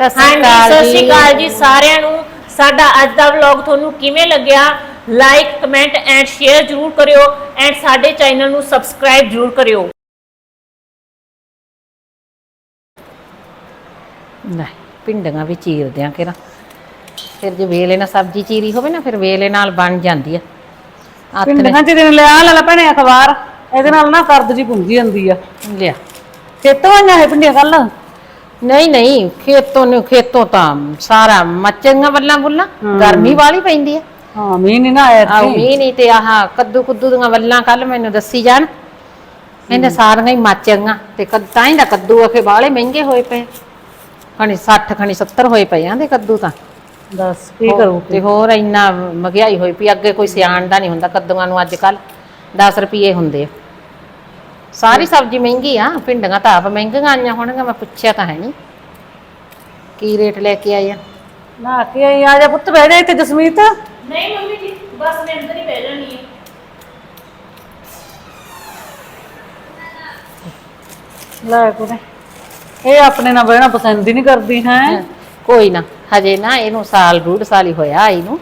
ਸਤਿ ਹਾਂਜੀ ਸਤਿ ਸ਼੍ਰੀ ਅਕਾਲ ਜੀ ਸਾਰਿਆਂ ਨੂੰ। ਸਾਡਾ ਅੱਜ ਦਾ ਵਲੌਗ ਤੁਹਾਨੂੰ ਕਿਵੇਂ ਲੱਗਿਆ? ਲਾਈਕ ਕਮੈਂਟ ਐਂਡ ਸ਼ੇਅਰ ਜਰੂਰ ਕਰਿਓ ਐਂਡ ਸਾਡੇ ਚੈਨਲ ਨੂੰ ਸਬਸਕ੍ਰਾਈਬ ਜਰੂਰ ਕਰਿਓ। ਨਹੀਂ ਪਿੰਡੀਆਂ ਵੀ ਚੀਰਦੇ ਆ ਕਿਰਾ ਫਿਰ ਜੇ ਵੇਲੇ ਨਾਲ ਸਬਜ਼ੀ ਚੀਰੀ ਹੋਵੇ ਨਾ ਫਿਰ ਵੇਲੇ ਨਾਲ ਬਣ ਜਾਂਦੀ ਆ। ਹੱਥ ਨੇ ਪਿੰਡਾਂ ਚ ਦਿਨ ਲਿਆ ਲੈ ਲੈ ਭੈਣੇ ਅਖਬਾਰ। ਇਹਦੇ ਨਾਲ ਨਾ ਕਰਦ ਜੀ ਪੁੰਜੀ ਜਾਂਦੀ ਆ। ਲਿਆ। ਖੇਤੋਂ ਆਈਆਂ ਇਹ ਪਿੰਡੀਆਂ ਕੱਲ? ਨਹੀਂ ਨਹੀਂ ਖੇਤੋਂ ਨੂੰ ਖੇਤੋਂ ਤਾਂ ਸਾਰਾ ਮੱਚੀਆਂ ਵੱਲਾਂ ਬੁੱਲਾਂ ਗਰਮੀ ਵਾਲੀ ਪੈਂਦੀ ਆ। ਹਾਂ ਮੀਂਹ ਨਹੀਂ ਨਾ ਆਇਆ ਆਹ ਇੱਥੇ। ਮੀਂਹ ਨਹੀਂ ਤੇ ਆਹ ਕੱਦੂ ਕੁੱਦੂ ਦੀਆਂ ਵੱਲਾਂ ਕੱਲ ਮੈਨੂੰ ਦੱਸੀ ਜਾਣ। ਕਹਿੰਦੇ ਸਾਰੀਆਂ ਹੀ ਮੱਚੀਆਂ ਤੇ ਕਦ ਤਾਂ ਹੀ ਦਾ ਕੱਦੂ ਆਖੇ ਬਾਲੇ ਮਹਿੰਗੇ ਹੋਏ ਪਏ। ਖਣੀ 60 ਖਣੀ 70 ਹੋਏ ਪਏ ਆਂ ਦੇ ਕੱਦੂ ਤਾਂ। ਦੱਸ ਕੀ ਕਰੂ ਤੇ ਹੋਰ ਇੰਨਾ ਮਹਿੰਗਾਈ ਹੋਈ ਪਈ ਅੱਗੇ ਕੋਈ ਸਿਆਣਦਾ ਨਹੀਂ ਹੁੰਦਾ ਕੱਦੂਆਂ ਨੂੰ ਅੱਜ ਕੱਲ 10 ਰੁਪਏ ਹੁੰਦੇ ਆ। ਸਾਰੀ ਸਬਜ਼ੀ ਮਹਿੰਗੀ ਆ ਭਿੰਡੀਆਂ ਤਾਂ ਆਪ ਮਹਿੰਗੀਆਂ ਆਈਆਂ ਹੋਣਗੀਆਂ ਮੈਂ ਪੁੱਛਿਆ ਤਾਂ ਹੈ ਨਹੀਂ। ਕੀ ਰੇਟ ਲੈ ਕੇ ਆਏ ਆ? ਨਾ ਕੀ ਆਈ ਆ ਜਾ ਪੁੱਤ ਬਹਿ ਜਾ ਇੱਥੇ ਜਸਮੀਤ। ਨਹੀਂ ਮੰਮੀ ਜੀ ਬਸ ਮੈਂ ਅੰਦਰ ਹੀ ਬਹਿ ਜਾਣੀ ਹੈ। ਲੈ ਕੋਨੇ ਇਹ ਆਪਣੇ ਨਾਲ ਬਹਿਣਾ ਪਸੰਦ ਹੀ ਨਹੀਂ ਕਰਦੀ ਹੈ? ਕੋਈ ਨਾ ਹਜੇ ਨਾ ਇਹਨੂੰ ਸਾਲ ਡੂਢ ਸਾਲ ਹੀ ਹੋਇਆ ਇਹਨੂੰ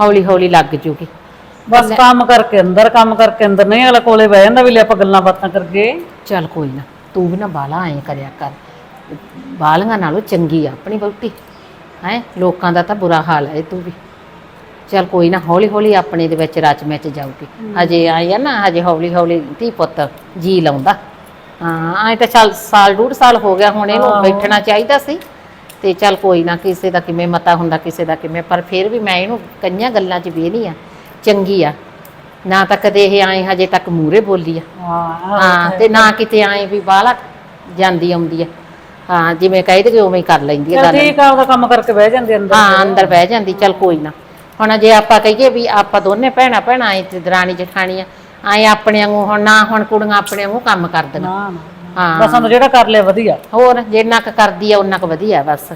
ਹੌਲੀ ਹੌਲੀ ਲੱਗ ਜੂਗੀ। ਬਸ ਕੰਮ ਕਰਕੇ ਅੰਦਰ ਕੰਮ ਕਰਕੇ ਅੰਦਰ ਨਹੀਂ ਅਗਲਾ ਕੋਲੇ ਬਹਿ ਜਾਂਦਾ ਵੀ ਲੈ ਆਪਾਂ ਗੱਲਾਂ ਬਾਤਾਂ ਕਰਗੇ ਚੱਲ ਕੋਈ ਨਾ ਤੂੰ ਵੀ ਨਾ ਬਾਲਾ ਐ ਕਰਿਆ ਕਰ। ਬਾਲੀਆਂ ਨਾਲੋਂ ਚੰਗੀ ਆ ਆਪਣੀ ਬੌਟੀ ਹੈ? ਲੋਕਾਂ ਦਾ ਤਾਂ ਬੁਰਾ ਹਾਲ ਹੈ ਤੂੰ ਵੀ। ਚੱਲ ਕੋਈ ਨਾ ਹੌਲੀ ਹੌਲੀ ਆਪਣੇ ਦੇ ਵਿੱਚ ਰਚ ਮਿਚ ਜਾਊਗੀ ਹਜੇ ਆਈ ਆ ਨਾ ਹਜੇ ਹੌਲੀ ਹੌਲੀ ਧੀ ਪੁੱਤ ਜੀ ਲਾਉਂਦਾ। ਹਾਂ ਐ ਤਾਂ ਚੱਲ ਸਾਲ ਡੂਢ ਸਾਲ ਹੋ ਗਿਆ ਹੁਣ ਇਹਨੂੰ। ਬੈਠਣਾ ਚਾਹੀਦਾ ਸੀ। ਤੇ ਚੱਲ ਕੋਈ ਨਾ ਕਿਸੇ ਦਾ ਕਿਵੇਂ ਮਤਾ ਹੁੰਦਾ ਕਿਸੇ ਦਾ ਕਿਵੇਂ ਪਰ ਫਿਰ ਵੀ ਮੈਂ ਇਹਨੂੰ ਕਈਆਂ ਗੱਲਾਂ 'ਚ ਵੇਹਨੀ ਆ। ਚੰਗੀ ਆ। ਨਾ ਤਾਂ ਕਦੇ ਇਹ ਆਏ ਹਜੇ ਤੱਕ ਮੂਰੇ ਬੋਲੀ ਆ। ਹਾਂ ਹਾਂ ਤੇ ਨਾ ਕਿਤੇ ਆਏ ਵੀ ਬਾਹਲਾ ਜਾਂਦੀ ਆਉਂਦੀ ਆ। ਹਾਂ ਜਿਵੇਂ ਕਹਿੰਦੇ ਕਿ ਉਵੇਂ ਹੀ ਕਰ ਲੈਂਦੀ ਆ ਗੱਲ। ਠੀਕ ਆ ਉਹਦਾ ਕੰਮ ਕਰਕੇ ਬਹਿ ਜਾਂਦੇ ਅੰਦਰ। ਹਾਂ ਅੰਦਰ ਬਹਿ ਜਾਂਦੀ ਚੱਲ ਕੋਈ ਨਾ। ਹੁਣ ਜੇ ਆਪਾਂ ਕਹੀਏ ਵੀ ਆਪਾਂ ਦੋਨੇ ਭੈਣਾਂ ਭੈਣਾਂ ਆਏ ਤੇ ਦਰਾਣੀ ਜਠਾਣੀ ਆ ਆਏ ਆਪਣੇ ਵਾਂਗੂ ਹੁਣ ਨਾ ਹੁਣ ਕੁੜੀਆਂ ਆਪਣੇ ਵਾਂਗੂ ਕੰਮ ਕਰਦੀਆਂ ਨਾ ਹਾਂ। ਬਸ ਉਹਨੂੰ ਜਿਹੜਾ ਕਰ ਲਿਆ ਵਧੀਆ। ਹੋਰ ਜਿੰਨਾ ਕੁ ਕਰਦੀ ਆ ਉਹਨਾਂ ਕੁ ਵਧੀਆ ਬਸ।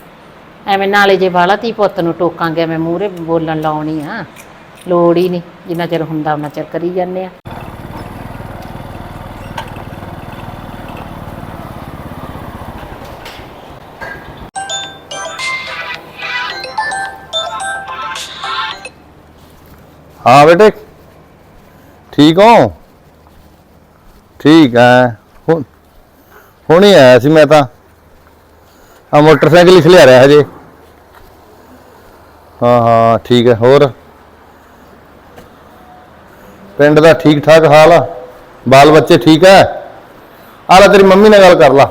ਐਵੇਂ ਨਾਲੇ ਜੇ ਬਾਲਾ ਤੀ ਪੁੱਤ ਨੂੰ ਟੋਕਾਂਗੇ ਐਵੇਂ ਮੂਹਰੇ ਬੋਲਣ ਲਾਉਣੀ ਆ। ਲੋੜ ਹੀ ਨਹੀਂ, ਜਿੰਨਾ ਚਿਰ ਹੁੰਦਾ ਉਹਨਾਂ ਚਿਰ ਕਰੀ ਜਾਂਦੇ ਆ। ਹਾਂ ਬੇਟੇ, ਠੀਕ ਹੋ? ਠੀਕ ਹੈ, ਹੁਣ ਹੁਣੇ ਆਇਆ ਸੀ ਮੈਂ ਤਾਂ। ਆ ਮੋਟਰਸਾਈਕਲ ਹੀ ਲਿਆ ਰਿਹਾ ਹਜੇ। ਹਾਂ ਹਾਂ, ਠੀਕ ਹੈ ਹੋਰ? ਪਿੰਡ ਦਾ ਠੀਕ ਠਾਕ ਹਾਲ ਆ? ਬਾਲ ਬੱਚੇ ਠੀਕ ਹੈ ਆ ਲੈ ਤੇਰੀ ਮੰਮੀ ਨਾਲ ਗੱਲ ਕਰ ਲਾ।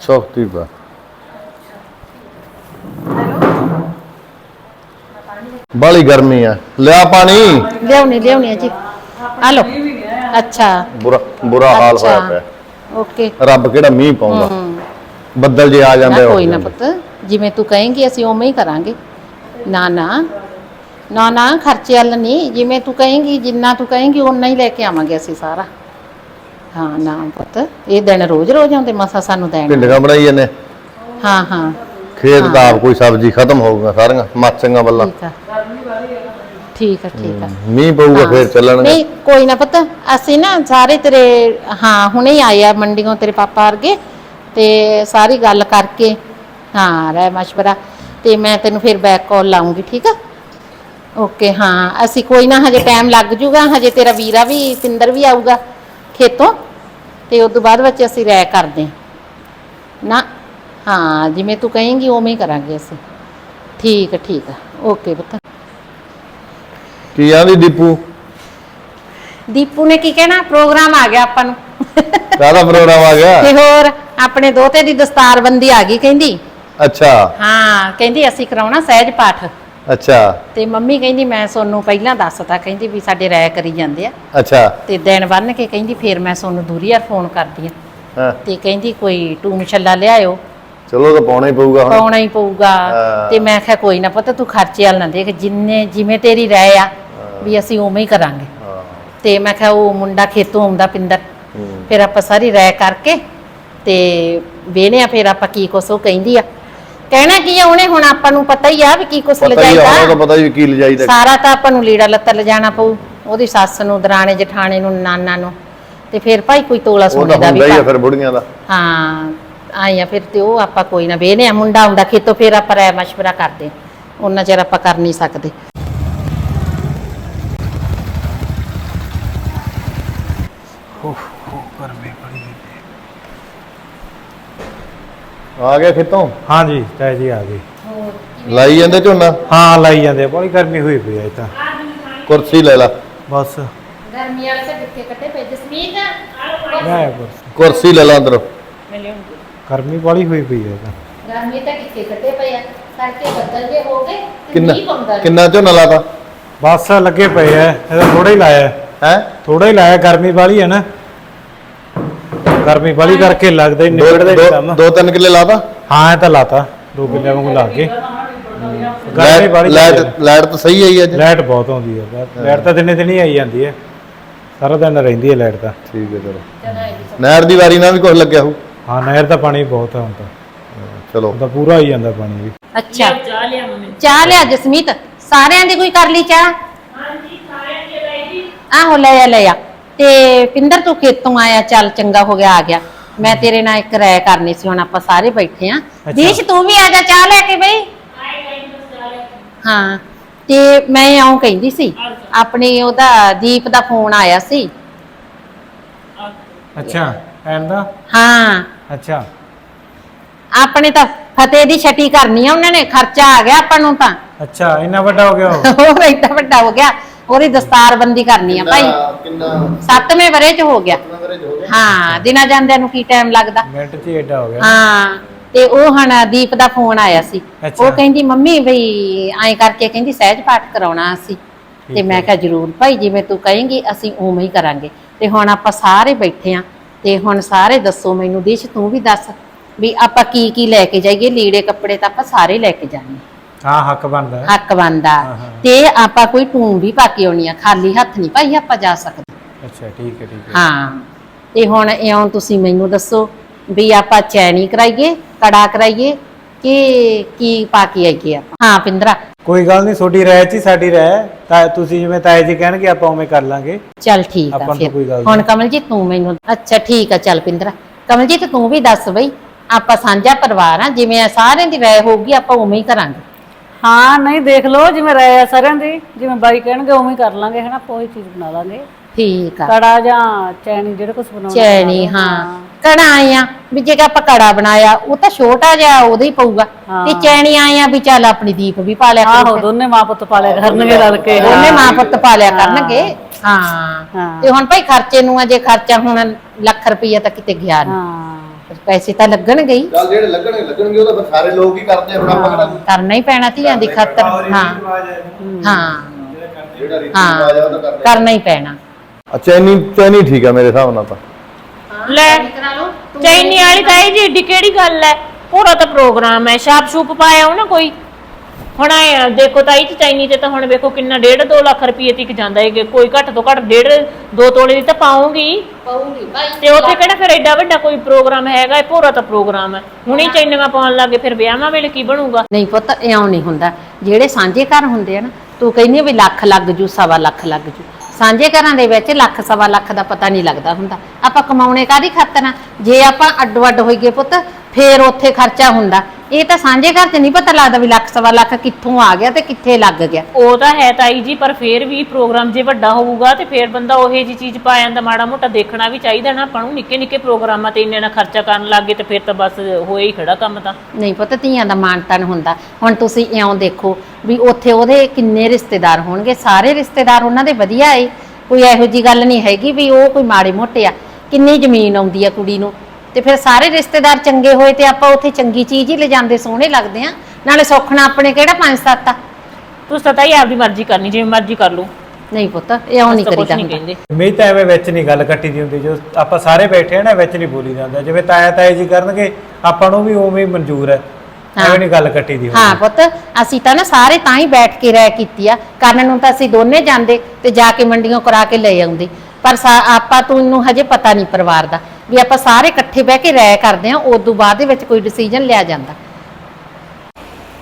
ਸੋਫਤੀ ਬਾ। ਬਾਲੀ ਗਰਮੀ ਆ ਲਿਆ ਪਾਣੀ? ਲਿਆਉਣੀ ਲਿਆਉਣੀ ਆ ਜੀ। ਆ ਲੋ ਅੱਛਾ। ਬੁਰਾ ਬੁਰਾ ਹਾਲ ਹੋਇਆ। ਪਿਆ। ਓਕੇ। ਰੱਬ ਕਿਹੜਾ ਮੀਂਹ ਪਾਉਂਦਾ। ਬੱਦਲ ਜੇ ਆ ਜਾਂਦੇ ਕੋਈ ਨਾ। ਪੁੱਤ। ਜਿਵੇਂ ਤੂੰ ਕਹੇਂਗੀ ਅਸੀਂ ਉਵੇਂ ਹੀ ਕਰਾਂਗੇ। ਨਾ ਨਾ। ਨਾ ਨਾ ਖਰਚੇ ਵਾਲ ਨਹੀਂ। ਜਿਵੇਂ ਤੂੰ ਕਹੇਂਗੀ ਜਿੰਨਾ ਤੂੰ ਕਹੇਂਗੀ ਉਨਾ ਹੀ ਲੈ ਕੇ ਆਵਾਂਗੇ ਅਸੀਂ ਸਾਰਾ। ਹਾਂ ਨਾ ਪੁੱਤ ਇਹ ਦਿਨ ਰੋਜ਼ ਰੋਜ਼ ਆਉਂਦੇ ਮਸਾ ਸਾਨੂੰ ਦੇਣ। ਭਿੰਡੀਆਂ ਬਣਾਈ ਜਾਂਦੇ। ਹਾਂ ਹਾਂ। ਖੇਤ ਦਾ ਆਪ ਕੋਈ ਸਬਜ਼ੀ ਖਤਮ ਹੋ ਗਈਆਂ ਸਾਰੀਆਂ ਮਾਚੀਆਂ ਵੱਲਾਂ ਠੀਕ ਆ। ਠੀਕ ਆ ਠੀਕ ਆ। ਮੀਂਹ ਪਊਗਾ। ਫੇਰ ਚੱਲਣਗੇ। ਨਹੀਂ ਕੋਈ ਨਾ ਪੁੱਤ ਅਸੀਂ ਨਾ ਸਾਰੇ ਤੇਰੇ ਹਾਂ ਹੁਣੇ ਹੀ ਆਏ ਆ ਮੰਡੀੋਂ ਤੇਰੇ ਪਾਪਾ ਵਰਗੇ ਤੇ ਸਾਰੀ ਗੱਲ ਕਰਕੇ ਹਾਂ ਰਹਿ ਮਸ਼ਵਰਾ ਤੇ ਮੈਂ ਤੈਨੂੰ ਫਿਰ ਬੈਕ ਕਾਲ ਲਾਉਂਗੀ ਠੀਕ ਆ? ਓਕੇ ਹਾਂ ਅਸੀਂ ਕੋਈ ਨਾ ਹਜੇ ਟਾਈਮ ਲੱਗ ਜੂਗਾ ਹਜੇ ਤੇਰਾ ਵੀਰਾ ਵੀ ਪਿੰਦਰ ਵੀ ਆਊਗਾ ਖੇਤੋਂ ਤੇ ਉਸ ਤੋਂ ਬਾਅਦ ਵਿੱਚ ਅਸੀਂ ਰਹਿ ਕਰਦੇ ਹਾਂ। ਨਾ ਹਾਂ ਜਿਵੇਂ ਤੂੰ ਕਹੇਂਗੀ ਉਵੇਂ ਹੀ ਕਰਾਂਗੇ ਅਸੀਂ। ਠੀਕ ਆ ਠੀਕ ਆ ਓਕੇ ਪੁੱਤ। ਕੀ ਆਂਦੀ ਦੀਪੂ? ਦੀਪੂ ਨੇ ਕੀ ਕਹਿਣਾ? ਪ੍ਰੋਗਰਾਮ ਆ ਗਿਆ ਆਪਾਂ ਨੂੰ। ਕਾਹਦਾ ਪ੍ਰੋਗਰਾਮ ਆ ਗਿਆ? ਤੇ ਹੋਰ ਆਪਣੇ ਦੋਤੇ ਦੀ ਦਸਤਾਰਬੰਦੀ ਆ ਗਈ ਕਹਿੰਦੀ। ਅੱਛਾ। ਹਾਂ ਕਹਿੰਦੀ ਅਸੀਂ ਕਰਾਉਣਾ ਸਹਿਜ ਪਾਠ। ਅੱਛਾ। ਤੇ ਮੰਮੀ ਕਹਿੰਦੀ ਮੈਂ ਸੋਨੂੰ ਪਹਿਲਾਂ ਦੱਸਤਾ ਕਹਿੰਦੀ ਵੀ ਸਾਡੇ ਰਾਇ ਕਰੀ ਜਾਂਦੇ ਆ। ਅੱਛਾ। ਤੇ ਦਿਨ ਬੰਨ ਕੇ ਕਹਿੰਦੀ ਫੇਰ ਮੈਂ ਸੋਨੂੰ ਦੂਰੀ ਯਾਰ ਫੋਨ ਕਰਦੀ ਆ। ਹਾਂ। ਤੇ ਕਹਿੰਦੀ ਕੋਈ ਟੂਮ ਛੱਲਾ ਲਿਆਇਓ। ਚਲੋ ਤਾਂ ਪਾਉਣਾ ਹੀ ਪਊਗਾ ਹੁਣ। ਪਾਉਣਾ ਹੀ ਪਊਗਾ। ਤੇ ਮੈਂ ਕਿਹਾ ਕੋਈ ਨਾ ਪਤਾ ਤੂੰ ਖਰਚੇ ਵਾਲ ਨਾ ਦੇਖ ਜਿੰਨੇ ਜਿਵੇਂ ਤੇਰੀ ਰਾਇ ਆ ਵੀ ਅਸੀਂ ਉਵੇਂ ਹੀ ਕਰਾਂਗੇ। ਤੇ ਮੈਂ ਕਿਹਾ ਉਹ ਮੁੰਡਾ ਖੇਤੋਂ ਆਉਂਦਾ ਪਿੰਦਰ। ਫਿਰ ਆਪਾਂ ਸਾਰੀ ਰਾਇ ਕਰਕੇ ਤੇ ਵੇਨੇ ਆ ਫਿਰ ਆਪਾਂ ਕੀ ਉਹ ਕਹਿੰਦੀ ਆ। ਕਹਿਣਾ ਕੀ ਆ ਉਹਨੇ ਹੁਣ ਆਪਾਂ ਨੂੰ ਪਤਾ ਹੀ ਆ ਵੀ ਕੀ ਕੁਛ ਪਤਾ ਹੀ ਆ, ਉਹਨੂੰ ਤਾਂ ਲਜਾਈਦਾ ਪਤਾ ਹੀ ਕੀ ਲਿਜਾਈਦਾ। ਸਾਰਾ ਤਾਂ ਆਪਾਂ ਨੂੰ ਲੀੜਾ ਲੱਤਰ ਲਿਜਾਣਾ ਪਊ ਉਹਦੀ ਸੱਸ ਨੂੰ ਦਰਾਣੇ ਜਠਾਣੇ ਨੂੰ ਨਾਨਾ ਨੂੰ। ਤੇ ਫਿਰ ਭਾਈ ਕੋਈ ਤੋਲਾ ਉਹ ਸੋਨੇ ਦਾ ਵੀ ਹੁੰਦਾ ਹੀ ਆ ਪਾ- ਫਿਰ ਬੁੜੀਆਂ ਦਾ। ਹਾਂ ਆਏ ਆ ਫਿਰ ਤੇ ਉਹ ਆਪਾਂ ਕੋਈ ਨਾ ਵੇਹਨੇ ਆ ਮੁੰਡਾ ਆਉਂਦਾ ਖੇਤੋਂ ਫਿਰ ਆਪਾਂ ਰਾਇ ਮਸ਼ਵਰਾ ਕਰਦੇ। ਉਹਨਾਂ ਚਿਰ ਆਪਾਂ ਕਰ ਨਹੀਂ ਸਕਦੇ। ਆ ਗਿਆ ਖੇਤੋਂ? ਹਾਂਜੀ ਤਾਏ ਜੀ ਆ ਗਏ। ਲਾਈ ਜਾਂਦੇ ਝੋਨਾ? ਹਾਂ ਲਾਈ ਜਾਂਦੇ ਆ, ਬੜੀ ਗਰਮੀ ਹੋਈ ਪਈ ਆ ਇਹ ਤਾਂ। ਕੁਰਸੀ ਲੈ ਲਾ। ਬਸ। ਗਰਮੀ ਵਾਲੇ ਤੇ ਕਿੱਥੇ ਕੱਟੇ ਪਏ ਜਸਮੀਤ? ਲੈ ਬਸ ਕੁਰਸੀ। ਲੈ ਲਾ ਅੰਦਰੋਂ। ਗਰਮੀ ਬੜੀ ਹੋਈ ਪਈ ਆ ਇਹ ਤਾਂ। ਗਰਮੀ ਤਾਂ ਕਿੱਥੇ ਕੱਟੇ ਪਏ ਆ ਕਰਕੇ ਬੱਦਲ ਜੇ ਹੋ ਗਏ ਤੇ ਕਿੰਨਾ ਮੀਂਹ ਕਿੰਨਾ ਝੋਨਾ ਲਾਤਾ? ਬਸ ਲੱਗੇ ਪਏ ਆ ਇਹਦਾ ਥੋੜਾ ਹੀ ਲਾਇਆ। ਹੈ? ਥੋੜਾ ਹੀ ਲਾਇਆ ਗਰਮੀ ਵਾਲੀ ਹੈ ਨਾ। ਗਰਮੀ ਵਾਲੀ ਕਰਕੇ ਲੱਗਦਾ ਹੀ ਦੋ ਨਿਬੜਦਾ ਨਹੀਂ ਕੰਮ। ਦੋ- ਤਿੰਨ ਕਿੱਲੇ ਲਾਤਾ? ਹਾਂ ਇਹ ਤਾਂ ਲਾਤਾ। ਦੋ ਕਿੱਲੇ ਵਾਂਗੂ ਲਾ ਕੇ। ਗਰਮੀ ਵਾਲੀ ਲਾਈਟ ਲਾਈਟ ਤਾਂ ਸਹੀ ਆਈ ਅੱਜ। ਲਾਈਟ ਬਹੁਤ ਆਉਂਦੀ ਹੈ। ਲਾਈਟ- ਤਾਂ ਦਿਨੇ ਦਿਨੇ ਹੀ ਆਈ ਜਾਂਦੀ ਹੈ। ਸਾਰਾ ਦਿਨ ਰਹਿੰਦੀ ਹੈ ਲਾਈਟ ਤਾਂ। ਠੀਕ ਹੈ ਚਲੋ। ਨਹਿਰ ਦੀ ਵਾਰੀ ਨਾਲ ਵੀ ਕੁਝ ਲੱਗਿਆ ਹੋਊ। ਹਾਂ ਨਹਿਰ ਦਾ ਪਾਣੀ ਬਹੁਤ ਹੈ ਹੁਣ ਤਾਂ। ਚਲੋ। ਤਾਂ ਪੂਰਾ ਆਈ ਜਾਂਦਾ ਪਾਣੀ ਵੀ। ਅੱਛਾ। ਚਾਹ ਲਿਆ ਮੰਮੀ ਚਾਹ ਲਿਆ ਜਸਮੀਤ? ਸਾਰਿਆਂ ਦੀ ਕੋਈ ਕਰ ਲਈ ਚਾਹ? ਹਾਂਜੀ ਸਾਰਿਆਂ ਦੇ ਲਈ ਜੀ। ਆਹੋ ਲੈ ਆ ਲੈ ਆ। ਤੇ ਪਿੰਦਰ ਤੂੰ ਖੇਤੋਂ ਆਇਆ ਚੱਲ ਚੰਗਾ ਹੋ ਗਿਆ ਆ ਗਿਆ। ਮੈਂ ਤੇਰੇ ਨਾਲ ਇੱਕ ਰਾਇ ਕਰਨੀ ਸੀ ਹੁਣ ਆਪਾਂ ਸਾਰੇ ਬੈਠੇ ਆ। ਦੀਸ਼ ਤੂੰ ਵੀ ਆ ਜਾ ਚਾਹ ਲੈ ਕੇ ਬਈ। ਹਾਂ ਤੇ ਮੈਂ ਆਉਂ ਕਹਿੰਦੀ ਸੀ ਆਪਣੀ ਉਹਦਾ ਦੀਪ ਦਾ ਫੋਨ ਆਇਆ ਸੀ। ਅੱਛਾ ਐਨ ਦਾ? ਹਾਂ। ਅੱਛਾ। ਆਪਣੇ ਤਾਂ ਫਤਿਹ ਦੀ ਛਟੀ ਕਰਨੀ ਆ ਉਹਨਾਂ ਨੇ ਖਰਚਾ ਆ ਗਿਆ ਆਪਾਂ ਨੂੰ ਤਾਂ। ਅੱਛਾ ਇੰਨਾ ਵੱਡਾ ਹੋ ਗਿਆ ਉਹ? ਉਹ ਏਡਾ ਵੱਡਾ ਹੋ ਗਿਆ। ਉਹਦੀ ਦਸਤਾਰਬੰਦੀ ਕਰਨੀ ਆ ਭਾਈ। ਕਿੰਨਾ ਸੱਤਵੇਂ ਵਰੇ ਚ ਹੋ ਗਿਆ। ਨੰਬਰੇ ਹੋ ਗਿਆ। ਹਾਂ ਦਿਨਾਂ ਜਾਂਦਿਆਂ ਨੂੰ ਕੀ ਟਾਈਮ ਲੱਗਦਾ? ਮਿੰਟ 'ਚ ਹੀ ਏਡਾ ਹੋ ਗਿਆ। ਹਾਂ ਤੇ ਉਹ ਹੁਣ ਦੀਪ ਦਾ ਫੋਨ ਆਇਆ ਸੀ। ਅੱਛਾ। ਉਹ ਕਹਿੰਦੀ ਮੰਮੀ ਬਈ ਐਂ ਕਰਕੇ ਕਹਿੰਦੀ ਸਹਿਜ ਪਾਠ ਕਰਾਉਣਾ ਅਸੀਂ। ਤੇ ਮੈਂ ਕਿਹਾ ਜਰੂਰ ਭਾਈ ਜਿਵੇਂ ਤੂੰ ਕਹੇਂਗੀ ਅਸੀਂ ਉਵੇਂ ਹੀ ਕਰਾਂਗੇ। ਤੇ ਹੁਣ ਆਪਾਂ ਸਾਰੇ ਬੈਠੇ ਆਂ। ਤੇ ਹੁਣ ਸਾਰੇ ਦੱਸੋ ਮੈਨੂੰ ਦੇਸ਼ ਤੂੰ ਵੀ ਦੱਸ ਵੀ ਆਪਾਂ ਕੀ ਕੀ ਲੈ ਕੇ ਜਾਈਏ? ਲੀੜੇ ਕੱਪੜੇ ਤਾਂ ਆਪਾਂ ਸਾਰੇ ਲੈ ਕੇ ਜਾਣੇ। ਹਾਂ ਹੱਕ ਬਣਦਾ ਹੈ। ਹੱਕ ਬੰਦਾ ਹਾਂ, ਹਾਂ। ਤੇ ਆਪਾਂ ਕੋਈ ਟੂੰ ਵੀ ਪਾ ਕੇ ਆਉਣੀ ਆ ਖਾਲੀ ਹੱਥ ਨਹੀਂ ਭਾਈ ਆਪਾਂ ਜਾ ਸਕਦੇ। ਅੱਛਾ ਠੀਕ ਹੈ ਠੀਕ ਹੈ। ਹਾਂ। ਤੇ ਹੁਣ ਇਉਂ ਤੁਸੀਂ ਮੈਨੂੰ ਦੱਸੋ ਵੀ ਆਪਾਂ ਚੈਨੀ ਕਰਾਈਏ ਕੜਾ ਕਰਾਈਏ ਕਿ ਕੀ ਪਾ ਕੇ ਆਈਏ ਆਪਾਂ? ਹਾਂ ਪਿੰਦਰਾ। ਕੋਈ ਗੱਲ ਨਹੀਂ ਤੁਹਾਡੀ ਰਾਏ 'ਚ ਹੀ ਸਾਡੀ ਰਾਏ ਹੈ। ਤਾਂ ਤੁਸੀਂ ਜਿਵੇਂ ਤਾਏ ਜੀ ਕਹਿਣਗੇ ਆਪਾਂ ਉਵੇਂ ਕਰ ਲਾਂਗੇ। ਚੱਲ ਠੀਕ ਆਪਾਂ ਆ ਨੂੰ ਫਿਰ। ਕੋਈ ਗੱਲ ਹੁਣ ਨਹੀਂ। ਕਮਲਜੀਤ ਤੂੰ ਮੈਨੂੰ ਅੱਛਾ ਠੀਕ ਆ ਚੱਲ ਪਿੰਦਰਾ। ਕਮਲਜੀਤ ਤੂੰ ਵੀ ਦੱਸ ਬਈ ਆਪਾਂ ਸਾਂਝਾ ਪਰਿਵਾਰ ਆ ਜਿਵੇਂ ਆ ਸਾਰਿਆਂ ਦੀ ਰਾਏ ਹੋਊਗੀ ਆਪਾਂ ਉਵੇਂ ਹੀ ਕਰਾਂਗੇ। ਹਾਂ ਨਹੀਂ ਦੇਖ ਲਓ ਜਿਵੇਂ ਰਾਇ ਆ ਸਾਰਿਆਂ ਦੀ ਜਿਵੇਂ ਬਾਈ ਕਹਿਣਗੇ ਉਵੇਂ ਹੀ ਕਰ ਲਾਂਗੇ ਹਨਾ ਉਹੀ ਚੀਜ਼ ਬਣਾ ਲਾਂਗੇ ਠੀਕ ਆ ਕੜਾ ਜਾਂ ਚੈਨੀ ਜਿਹੜਾ ਕੁਝ ਬਣਾਉਣਾ ਲਓ। ਹਾਂ ਕੜਾ ਆਇਆ ਵੀ ਜੇ ਆਪਾਂ ਕੜਾ ਬਣਾਇਆ ਉਹ ਤਾਂ ਛੋਟਾ ਜਿਹਾ ਉਹਦੇ ਹੀ ਪਊਗਾ। ਤੇ ਚੈਨੀ ਆਇਆ ਵੀ ਚੱਲ ਆਪਣੀ ਦੀਪ ਵੀ ਪਾ ਲਿਆ ਆਹੋ। ਦੋਨੇ ਮਾਂ ਪੁੱਤ ਪਾਲਿਆ ਕਰਨਗੇ ਰਲ ਕੇ ਉਹਨੇ ਮਾਂ ਪੁੱਤ ਪਾਲਿਆ ਹਾਂ। ਕਰਨਗੇ ਹਾਂ। ਤੇ ਹੁਣ ਭਾਈ ਖਰਚੇ ਨੂੰ ਅਜੇ ਖਰਚਾ ਹੁਣ ਲੱਖ ਰੁਪਈਆ ਤਾਂ ਕਿਤੇ ਗਿਆ ਨਹੀਂ ਪੈਸੇ ਤਾਂ ਲੱਗਣਗੇ ਹੀ। ਚੱਲ ਜਿਹੜੇ ਲੱਗਣਗੇ ਲੱਗਣਗੇ ਉਹ ਤਾਂ ਫਿਰ ਸਾਰੇ ਲੋਕ ਹੀ ਕਰਦੇ ਆ ਹੁਣ ਆਪਾਂ ਕਿਹੜਾ ਕਰਨਾ ਹੀ ਪੈਣਾ ਧੀਆਂ ਦੀ ਖਾਤਰ। ਹਾਂ ਹਾਂ। ਜਿਹੜਾ ਰੀਤੀ ਰਿਵਾਜ ਆ ਉਹ ਤਾਂ ਕਰਨਾ ਕਰਨਾ ਹੀ ਪੈਣਾ। ਅੱਛਾ ਚੈਨੀ ਚੈਨੀ ਠੀਕ ਆ ਮੇਰੇ ਹਿਸਾਬ ਨਾਲ ਤਾਂ। ਲੈ ਚੈਨੀ ਵਾਲੀ ਤਾਈ ਜੀ ਏਡੀ ਕਿਹੜੀ ਗੱਲ ਹੈ? ਪੂਰਾ ਤਾਂ ਪ੍ਰੋਗਰਾਮ ਹੈ। ਛਾਪ ਛੂਪ ਪਾਇਆ ਹੋ ਨਾ ਕੋਈ। ਹੁਣ ਆਏ ਦੇਖੋ ਤਾਈ ਜੀ ਚੈਨੀ ਤੇ ਤਾਂ ਹੁਣ ਵੇਖੋ ਕਿੰਨਾ 1.5 2 ਲੱਖ ਰੁਪਏ ਤੱਕ ਜਾਂਦਾ ਹੈ ਕੋਈ ਘੱਟ ਤੋਂ ਘੱਟ 1.5 2 ਤੋਲੇ ਦੀ ਤਾਂ ਪਾਉਂਗੀ। ਪਊਗੀ ਭਾਈ ਤੇ ਉੱਥੇ ਕਿਹੜਾ ਫਿਰ ਐਡਾ ਵੱਡਾ ਕੋਈ ਪ੍ਰੋਗਰਾਮ ਹੈਗਾ ਇਹ ਪੂਰਾ ਤਾਂ ਪ੍ਰੋਗਰਾਮ ਹੈ। ਹੁਣੇ ਚੈਨੀਆਂ ਪਾਉਣ ਲੱਗੇ ਫਿਰ ਵਿਆਹਾਂ ਵੇਲੇ ਕੀ ਬਣੂਗਾ? ਨਹੀਂ ਪੁੱਤ ਇਉਂ ਨਹੀਂ ਹੁੰਦਾ। ਜਿਹੜੇ ਸਾਂਝੇ ਘਰ ਹੁੰਦੇ ਆ ਨਾ ਤੂੰ ਕਹਿੰਦੀ ਆ ਵੀ ਲੱਖ ਲੱਗ ਜੂ ਸਵਾ ਲੱਖ ਲੱਗ ਜੂ। ਸਾਂਝੇ ਘਰਾਂ ਦੇ ਵਿੱਚ ਲੱਖ ਸਵਾ ਲੱਖ ਦਾ ਪਤਾ ਨਹੀਂ ਲੱਗਦਾ ਹੁੰਦਾ। ਆਪਾਂ ਕਮਾਉਣੇ ਕਾਦੀ ਖਾਤਰ ਆ? ਜੇ ਆਪਾਂ ਅੱਡੋ ਅੱਡ ਹੋਈਏ ਪੁੱਤ ਫੇਰ ਉੱਥੇ ਖਰਚਾ ਹੁੰਦਾ। ਇਹ ਤਾਂ ਸਾਂਝੇ ਘਰ 'ਚ ਨਹੀਂ ਪਤਾ ਲੱਗਦਾ ਵੀ ਲੱਖ ਸਵਾ ਲੱਖ ਕਿੱਥੋਂ ਆ ਗਿਆ ਤੇ ਕਿੱਥੇ ਲੱਗ ਗਿਆ। ਉਹ ਤਾਂ ਹੈ ਤਾਈ ਜੀ ਪਰ ਫੇਰ ਵੀ ਪ੍ਰੋਗਰਾਮ ਜੇ ਵੱਡਾ ਹੋਊਗਾ ਤੇ ਫੇਰ ਬੰਦਾ ਉਹੇ ਜੀ ਚੀਜ਼ ਪਾ ਜਾਂਦਾ ਮਾੜਾ ਮੋਟਾ ਦੇਖਣਾ ਵੀ ਚਾਹੀਦਾ ਨਾ। ਆਪਾਂ ਨੂੰ ਨਿੱਕੇ ਨਿੱਕੇ ਪ੍ਰੋਗਰਾਮਾਂ ਤੇ ਇੰਨੇ ਨਾ ਖਰਚਾ ਕਰਨ ਲੱਗੇ ਤੇ ਫੇਰ ਤਾਂ ਬਸ ਹੋਏ ਹੀ ਖੜਾ ਕੰਮ ਤਾਂ। ਨਹੀਂ ਪੁੱਤ ਧੀਆਂ ਦਾ ਮਾਣ ਤਾਣ ਹੁੰਦਾ। ਹੁਣ ਤੁਸੀਂ ਇਉਂ ਦੇਖੋ ਵੀ ਉੱਥੇ ਉਹਦੇ ਕਿੰਨੇ ਰਿਸ਼ਤੇਦਾਰ ਹੋਣਗੇ। ਸਾਰੇ ਰਿਸ਼ਤੇਦਾਰ ਉਹਨਾਂ ਦੇ ਵਧੀਆ ਏ। ਕੋਈ ਇਹੋ ਜੀ ਗੱਲ ਨਹੀਂ ਹੈਗੀ ਵੀ ਉਹ ਕੋਈ ਮਾੜੇ ਮੋਟੇ ਆ। ਕਿੰਨੀ ਜ਼ਮੀਨ ਆਉਂਦੀ ਆ ਕੁੜੀ ਨੂੰ। ਤੇ ਫਿਰ ਸਾਰੇ ਰਿਸ਼ਤੇਦਾਰ ਚੰਗੇ ਹੋਏ ਤੇ ਆਪਾਂ ਉੱਥੇ ਚੰਗੀ ਚੀਜ਼ ਹੀ ਲਿਜਾਂਦੇ ਸੋਹਣੇ ਲੱਗਦੇ ਆ। ਨਾਲੇ ਸੌਖਣਾ ਆਪਣੇ ਕਿਹੜਾ ਪੰਜ ਸੱਤ ਆ? ਤੁਸੀਂ ਤਾਂ ਤਾਈ ਆਪਦੀ ਮਰਜ਼ੀ ਕਰਨੀ ਜਿਵੇਂ ਮਰਜ਼ੀ ਕਰ ਲਓ ਨਹੀਂ ਪੁੱਤ ਨਹੀਂ ਕੁਛ ਕਰੀਦਾ ਨਹੀਂ ਕਹਿੰਦੇ। ਮੇਰੀ ਤਾਂ ਐਵੇਂ ਵਿੱਚ ਨਹੀਂ ਗੱਲ ਕੱਟੀ ਦੀ ਹੁੰਦੀ ਜੋ ਆਪਾਂ ਸਾਰੇ ਬੈਠੇ ਆ ਨਾ ਵਿੱਚ ਨਹੀਂ ਬੋਲੀ ਜਾਂਦਾ। ਜਿਵੇਂ ਤਾਇਆ ਤਾਏ ਜੀ ਕਰਨਗੇ ਆਪਾਂ ਨੂੰ ਵੀ ਉਵੇਂ ਹੀ ਮਨਜ਼ੂਰ ਹੈ। ਐਵੇਂ ਨਹੀਂ ਗੱਲ ਕੱਟੀ ਦੀ ਹਾਂ ਹੁੰਦੀ। ਪੁੱਤ ਅਸੀਂ ਤਾਂ ਨਾ ਸਾਰੇ ਤਾਂ ਹੀ ਬੈਠ ਕੇ ਰਹਿ ਕੀਤੀ ਆ। ਕਰਨ ਨੂੰ ਤਾਂ ਅਸੀਂ ਦੋਨੇ ਜਾਂਦੇ ਤੇ ਜਾ ਕੇ ਮੰਡੀਆਂ ਕਰਾ ਕੇ ਲੈ ਆਉਂਦੇ। ਪਰ ਸਾ- ਆਪਾਂ ਤੋਂ ਨੂੰ ਹਜੇ ਪਤਾ ਨਹੀਂ ਪਰਿਵਾਰ ਦਾ। ਵੀ ਆਪਾਂ ਸਾਰੇ ਇਕੱਠੇ ਬਹਿ ਕੇ ਰਹਿ ਕਰਦੇ ਆ ਉਸ ਤੋਂ ਬਾਅਦ ਦੇ ਵਿੱਚ ਕੋਈ ਡਿਸੀਜਨ ਲਿਆ ਜਾਂਦਾ।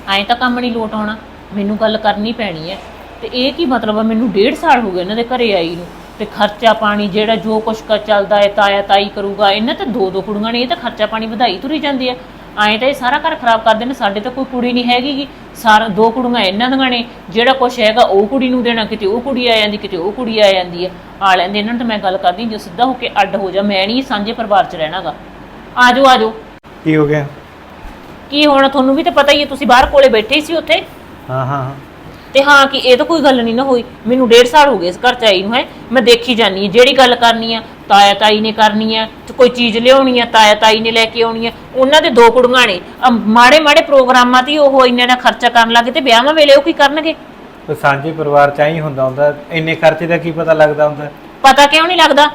ਐਂ ਤਾਂ ਕੰਮ ਨਹੀਂ ਲੋਟ ਆਉਣਾ, ਮੈਨੂੰ ਗੱਲ ਕਰਨੀ ਪੈਣੀ ਹੈ। ਤੇ ਇਹ ਕੀ ਮਤਲਬ ਆ, ਮੈਨੂੰ ਡੇਢ ਸਾਲ ਹੋ ਗਏ ਇਹਨਾਂ ਦੇ ਘਰੇ ਆਈ ਨੂੰ। ਤੇ ਖਰਚਾ ਪਾਣੀ ਜਿਹੜਾ ਜੋ ਕੁਛ ਕ ਚੱਲਦਾ ਹੈ, ਤਾਇਆ ਤਾਈ ਕਰੂਗਾ, ਇਹਨਾਂ ਤੇ ਦੋ ਦੋ ਕੁੜੀਆਂ ਨੇ, ਇਹ ਤਾਂ ਖਰਚਾ ਪਾਣੀ ਵਧਾਈ ਤੁਰੀ ਜਾਂਦੀ ਹੈ ਐਂ ਤਾਂ ਇਹ ਸਾਰਾ ਘਰ ਖਰਾਬ ਕਰਦੇ ਨੇ ਸਾਡੇ ਤਾਂ ਕੋਈ ਕੁੜੀ ਨਹੀਂ ਹੈਗੀ ਗੀ। ਸਾਰਾ ਦੋ ਕੁੜੀਆਂ ਇਹਨਾਂ ਦੀਆਂ ਨੇ ਜਿਹੜਾ ਕੁਛ ਹੈਗਾ ਉਹ ਕੁੜੀ ਨੂੰ ਦੇਣਾ ਕਿਤੇ ਉਹ ਕੁੜੀ ਆ ਜਾਂਦੀ ਕਿਤੇ ਉਹ ਕੁੜੀ ਆ ਜਾਂਦੀ ਹੈ ਆ ਲੈਂਦੇ ਇਹਨਾਂ ਨੂੰ ਤਾਂ ਮੈਂ ਗੱਲ ਕਰਦੀ ਜੋ ਸਿੱਧਾ ਹੋ ਕੇ ਅੱਡ ਹੋ ਜਾ ਮੈਂ ਨਹੀਂ ਸਾਂਝੇ ਪਰਿਵਾਰ 'ਚ ਰਹਿਣਾਗਾ ਆਜੋ ਆਜੋ ਕੀ ਹੋ ਗਿਆ? ਕੀ ਹੋਣਾ ਤੁਹਾਨੂੰ ਵੀ ਤਾਂ ਪਤਾ ਹੀ ਹੈ ਤੁਸੀਂ ਬਾਹਰ ਕੋਲੇ ਬੈਠੇ ਸੀ ਉੱਥੇ। ਹਾਂ ਹਾਂ। ਹਾਂ। ਤੇ ਹਾਂ ਕਿ ਇਹ ਤਾਂ ਕੋਈ ਗੱਲ ਨਹੀਂ ਨਾ ਹੋਈ। ਮੈਨੂੰ ਡੇਢ ਸਾਲ ਹੋ ਗਏ ਇਸ ਘਰ ਚ ਆਈ ਨੂੰ ਹੈ। ਮੈਂ ਦੇਖੀ ਜਾਨੀ ਹਾਂ ਜਿਹੜੀ ਗੱਲ ਕਰਨੀ ਆ ਤਾਇਆ ਤਾਈ ਨੇ ਕਰਨੀ ਆ ਤੇ ਕੋਈ ਚੀਜ਼ ਲਿਆਉਣੀ ਆ ਤਾਇਆ ਤਾਈ ਨੇ ਲੈ ਕੇ ਆਉਣੀ ਆ। ਉਹਨਾਂ ਦੇ ਦੋ ਕੁੜੀਆਂ ਨੇ। ਮਾੜੇ ਮਾੜੇ ਪ੍ਰੋਗਰਾਮਾਂ ਤੇ ਹੀ ਉਹ ਇੰਨੇ ਦਾ ਖਰਚਾ ਕਰਨ ਲੱਗੇ ਤੇ ਵਿਆਹਾਂ ਵੇਲੇ ਉਹ ਕੀ ਕਰਨਗੇ? ਤੇ ਸਾਂਝੇ ਪਰਿਵਾਰ ਚ ਹੀ ਹੁੰਦਾ ਹੁੰਦਾ ਇੰਨੇ ਖਰਚੇ ਦਾ ਕੀ ਪਤਾ ਲੱਗਦਾ ਹੁੰਦਾ? ਪਤਾ ਕਿਉਂ ਨਹੀਂ ਲੱਗਦਾ?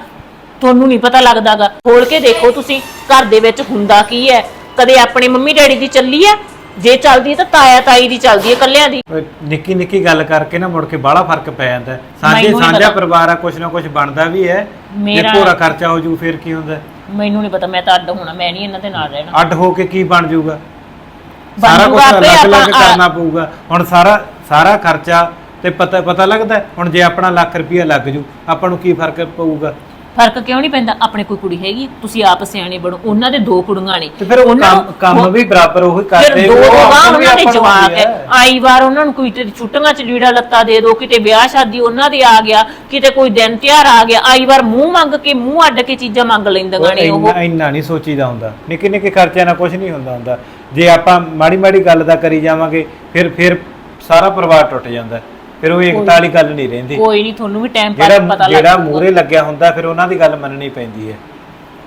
ਤੁਹਾਨੂੰ ਨਹੀਂ ਪਤਾ ਲੱਗਦਾਗਾ। ਖੋਲ ਕੇ ਦੇਖੋ ਤੁਸੀਂ ਘਰ ਦੇ ਵਿੱਚ ਹੁੰਦਾ ਕੀ ਹੈ? ਕਦੇ ਆਪਣੇ ਮੰਮੀ ਡੈਡੀ ਦੀ ਚੱਲੀ ਆ ਜੇ ਚੱਲਦੀ ਹੈ ਤਾਂ ਤਾਇਆ ਤਾਈ ਦੀ ਚੱਲਦੀ ਹੈ ਕੱਲਿਆਂ ਦੀ। ਨਿੱਕੀ ਨਿੱਕੀ ਗੱਲ ਕਰਕੇ ਨਾ ਮੁੜ ਕੇ ਬਾਹਲਾ ਫ਼ਰਕ ਪੈ ਜਾਂਦਾ ਹੈ। ਸਾਂਝੇ ਮੈਨੂੰ ਨੀ ਸਾਂਝਾ ਪਤਾ। ਪਰਿਵਾਰ ਆ ਕੁਛ ਨਾ ਕੁਛ ਬਣਦਾ ਵੀ ਹੈ। ਜੇ ਮੇਰਾ- ਪੂਰਾ ਖਰਚਾ ਹੋ ਜੂ ਫਿਰ ਕੀ ਹੁੰਦਾ ਮੈਨੂੰ ਨਹੀਂ ਪਤਾ ਮੈਂ ਤਾਂ ਅੱਡ ਹੋਣਾ ਮੈਂ ਨਹੀਂ ਇਹਨਾਂ ਦੇ ਨਾਲ ਰਹਿਣਾ। ਅੱਡ ਹੋ ਕੇ ਕੀ ਬਣ ਜਾਊਗਾ ਸਾਰਾ ਕੁਝ ਜਾਊਗਾ ਆਪੇ ਅਲੱਗ ਅਲੱਗ ਆਪਾਂ- ਕਰਨਾ ਪਊਗਾ। ਹੁਣ ਸਾਰਾ ਸਾਰਾ ਖਰਚਾ ਤੇ ਪਤਾ ਪਤਾ ਲੱਗਦਾ ਹੈ? ਹੁਣ ਜੇ ਆਪਣਾ ਲੱਖ ਰੁਪਇਆ ਲੱਗ ਜੂ ਆਪਾਂ ਨੂੰ ਕੀ ਫ਼ਰਕ ਪਊਗਾ? ਫ਼ਰਕ ਕਿਉਂ ਨਹੀਂ ਪੈਂਦਾ? ਆਪਣੇ ਕੋਈ ਕੁੜੀ ਹੈਗੀ ਤੁਸੀਂ ਆਪ ਸਿਆਣੇ ਬਣੋ ਉਹਨਾਂ ਦੇ ਦੋ ਕੁੜੀਆਂ ਨੇ। ਤੇ ਫਿਰ ਉਹ ਉਹਨਾਂ ਕੰਮ ਵੀ ਬਰਾਬਰ ਉਹੀ ਫਿਰ ਕਰਦੇ ਉਹ ਦੋ ਉਹਨਾਂ ਦੇ ਹੁੰਦੀ ਹੈ। ਆਈ ਵਾਰ ਉਹਨਾਂ ਨੂੰ ਕੋਈ ਤੇ ਛੁੱਟੀਆਂ ਚ ਲੀੜਾ ਲੱਤਾ ਦੇ ਦੋ ਕਿਤੇ ਵਿਆਹ ਸ਼ਾਦੀ ਉਹਨਾਂ ਦੇ ਆ ਗਿਆ ਕਿਤੇ ਕੋਈ ਦਿਨ ਤਿਉਹਾਰ ਆ ਗਿਆ ਆਈ ਵਾਰ ਮੂੰਹ ਮੰਗ ਕੇ ਮੂੰਹ ਅੱਡ ਕੇ ਚੀਜ਼ਾਂ ਮੰਗ ਲੈਂਦੀਆਂ ਨੇ ਉਹ। ਇੰਨਾ ਇੰਨਾ ਨਹੀਂ ਸੋਚੀਦਾ ਹੁੰਦਾ। ਨਿੱਕੇ ਨਿੱਕੇ ਖਰਚਿਆਂ ਨਾਲ ਕੁਝ ਨਹੀਂ ਹੁੰਦਾ ਹੁੰਦਾ। ਜੇ ਆਪਾਂ ਮਾੜੀ ਮਾੜੀ ਗੱਲ ਦਾ ਕਰੀ ਜਾਵਾਂਗੇ ਫਿਰ ਫਿਰ ਸਾਰਾ ਪਰਿਵਾਰ ਟੁੱਟ ਜਾਂਦਾ। ਫਿਰ ਉਹ ਏਕਤਾ ਵਾਲੀ ਗੱਲ ਨਹੀਂ ਰਹਿੰਦੀ। ਕੋਈ ਨਹੀਂ ਤੁਹਾਨੂੰ ਵੀ ਟਾਈਮ ਜਿਹੜਾ ਪਤਾ ਲੱਗ ਜਿਹੜਾ। ਮੂਹਰੇ ਲੱਗਿਆ ਹੁੰਦਾ ਫਿਰ ਉਹਨਾਂ ਦੀ ਗੱਲ ਮੰਨਣੀ ਪੈਂਦੀ ਹੈ।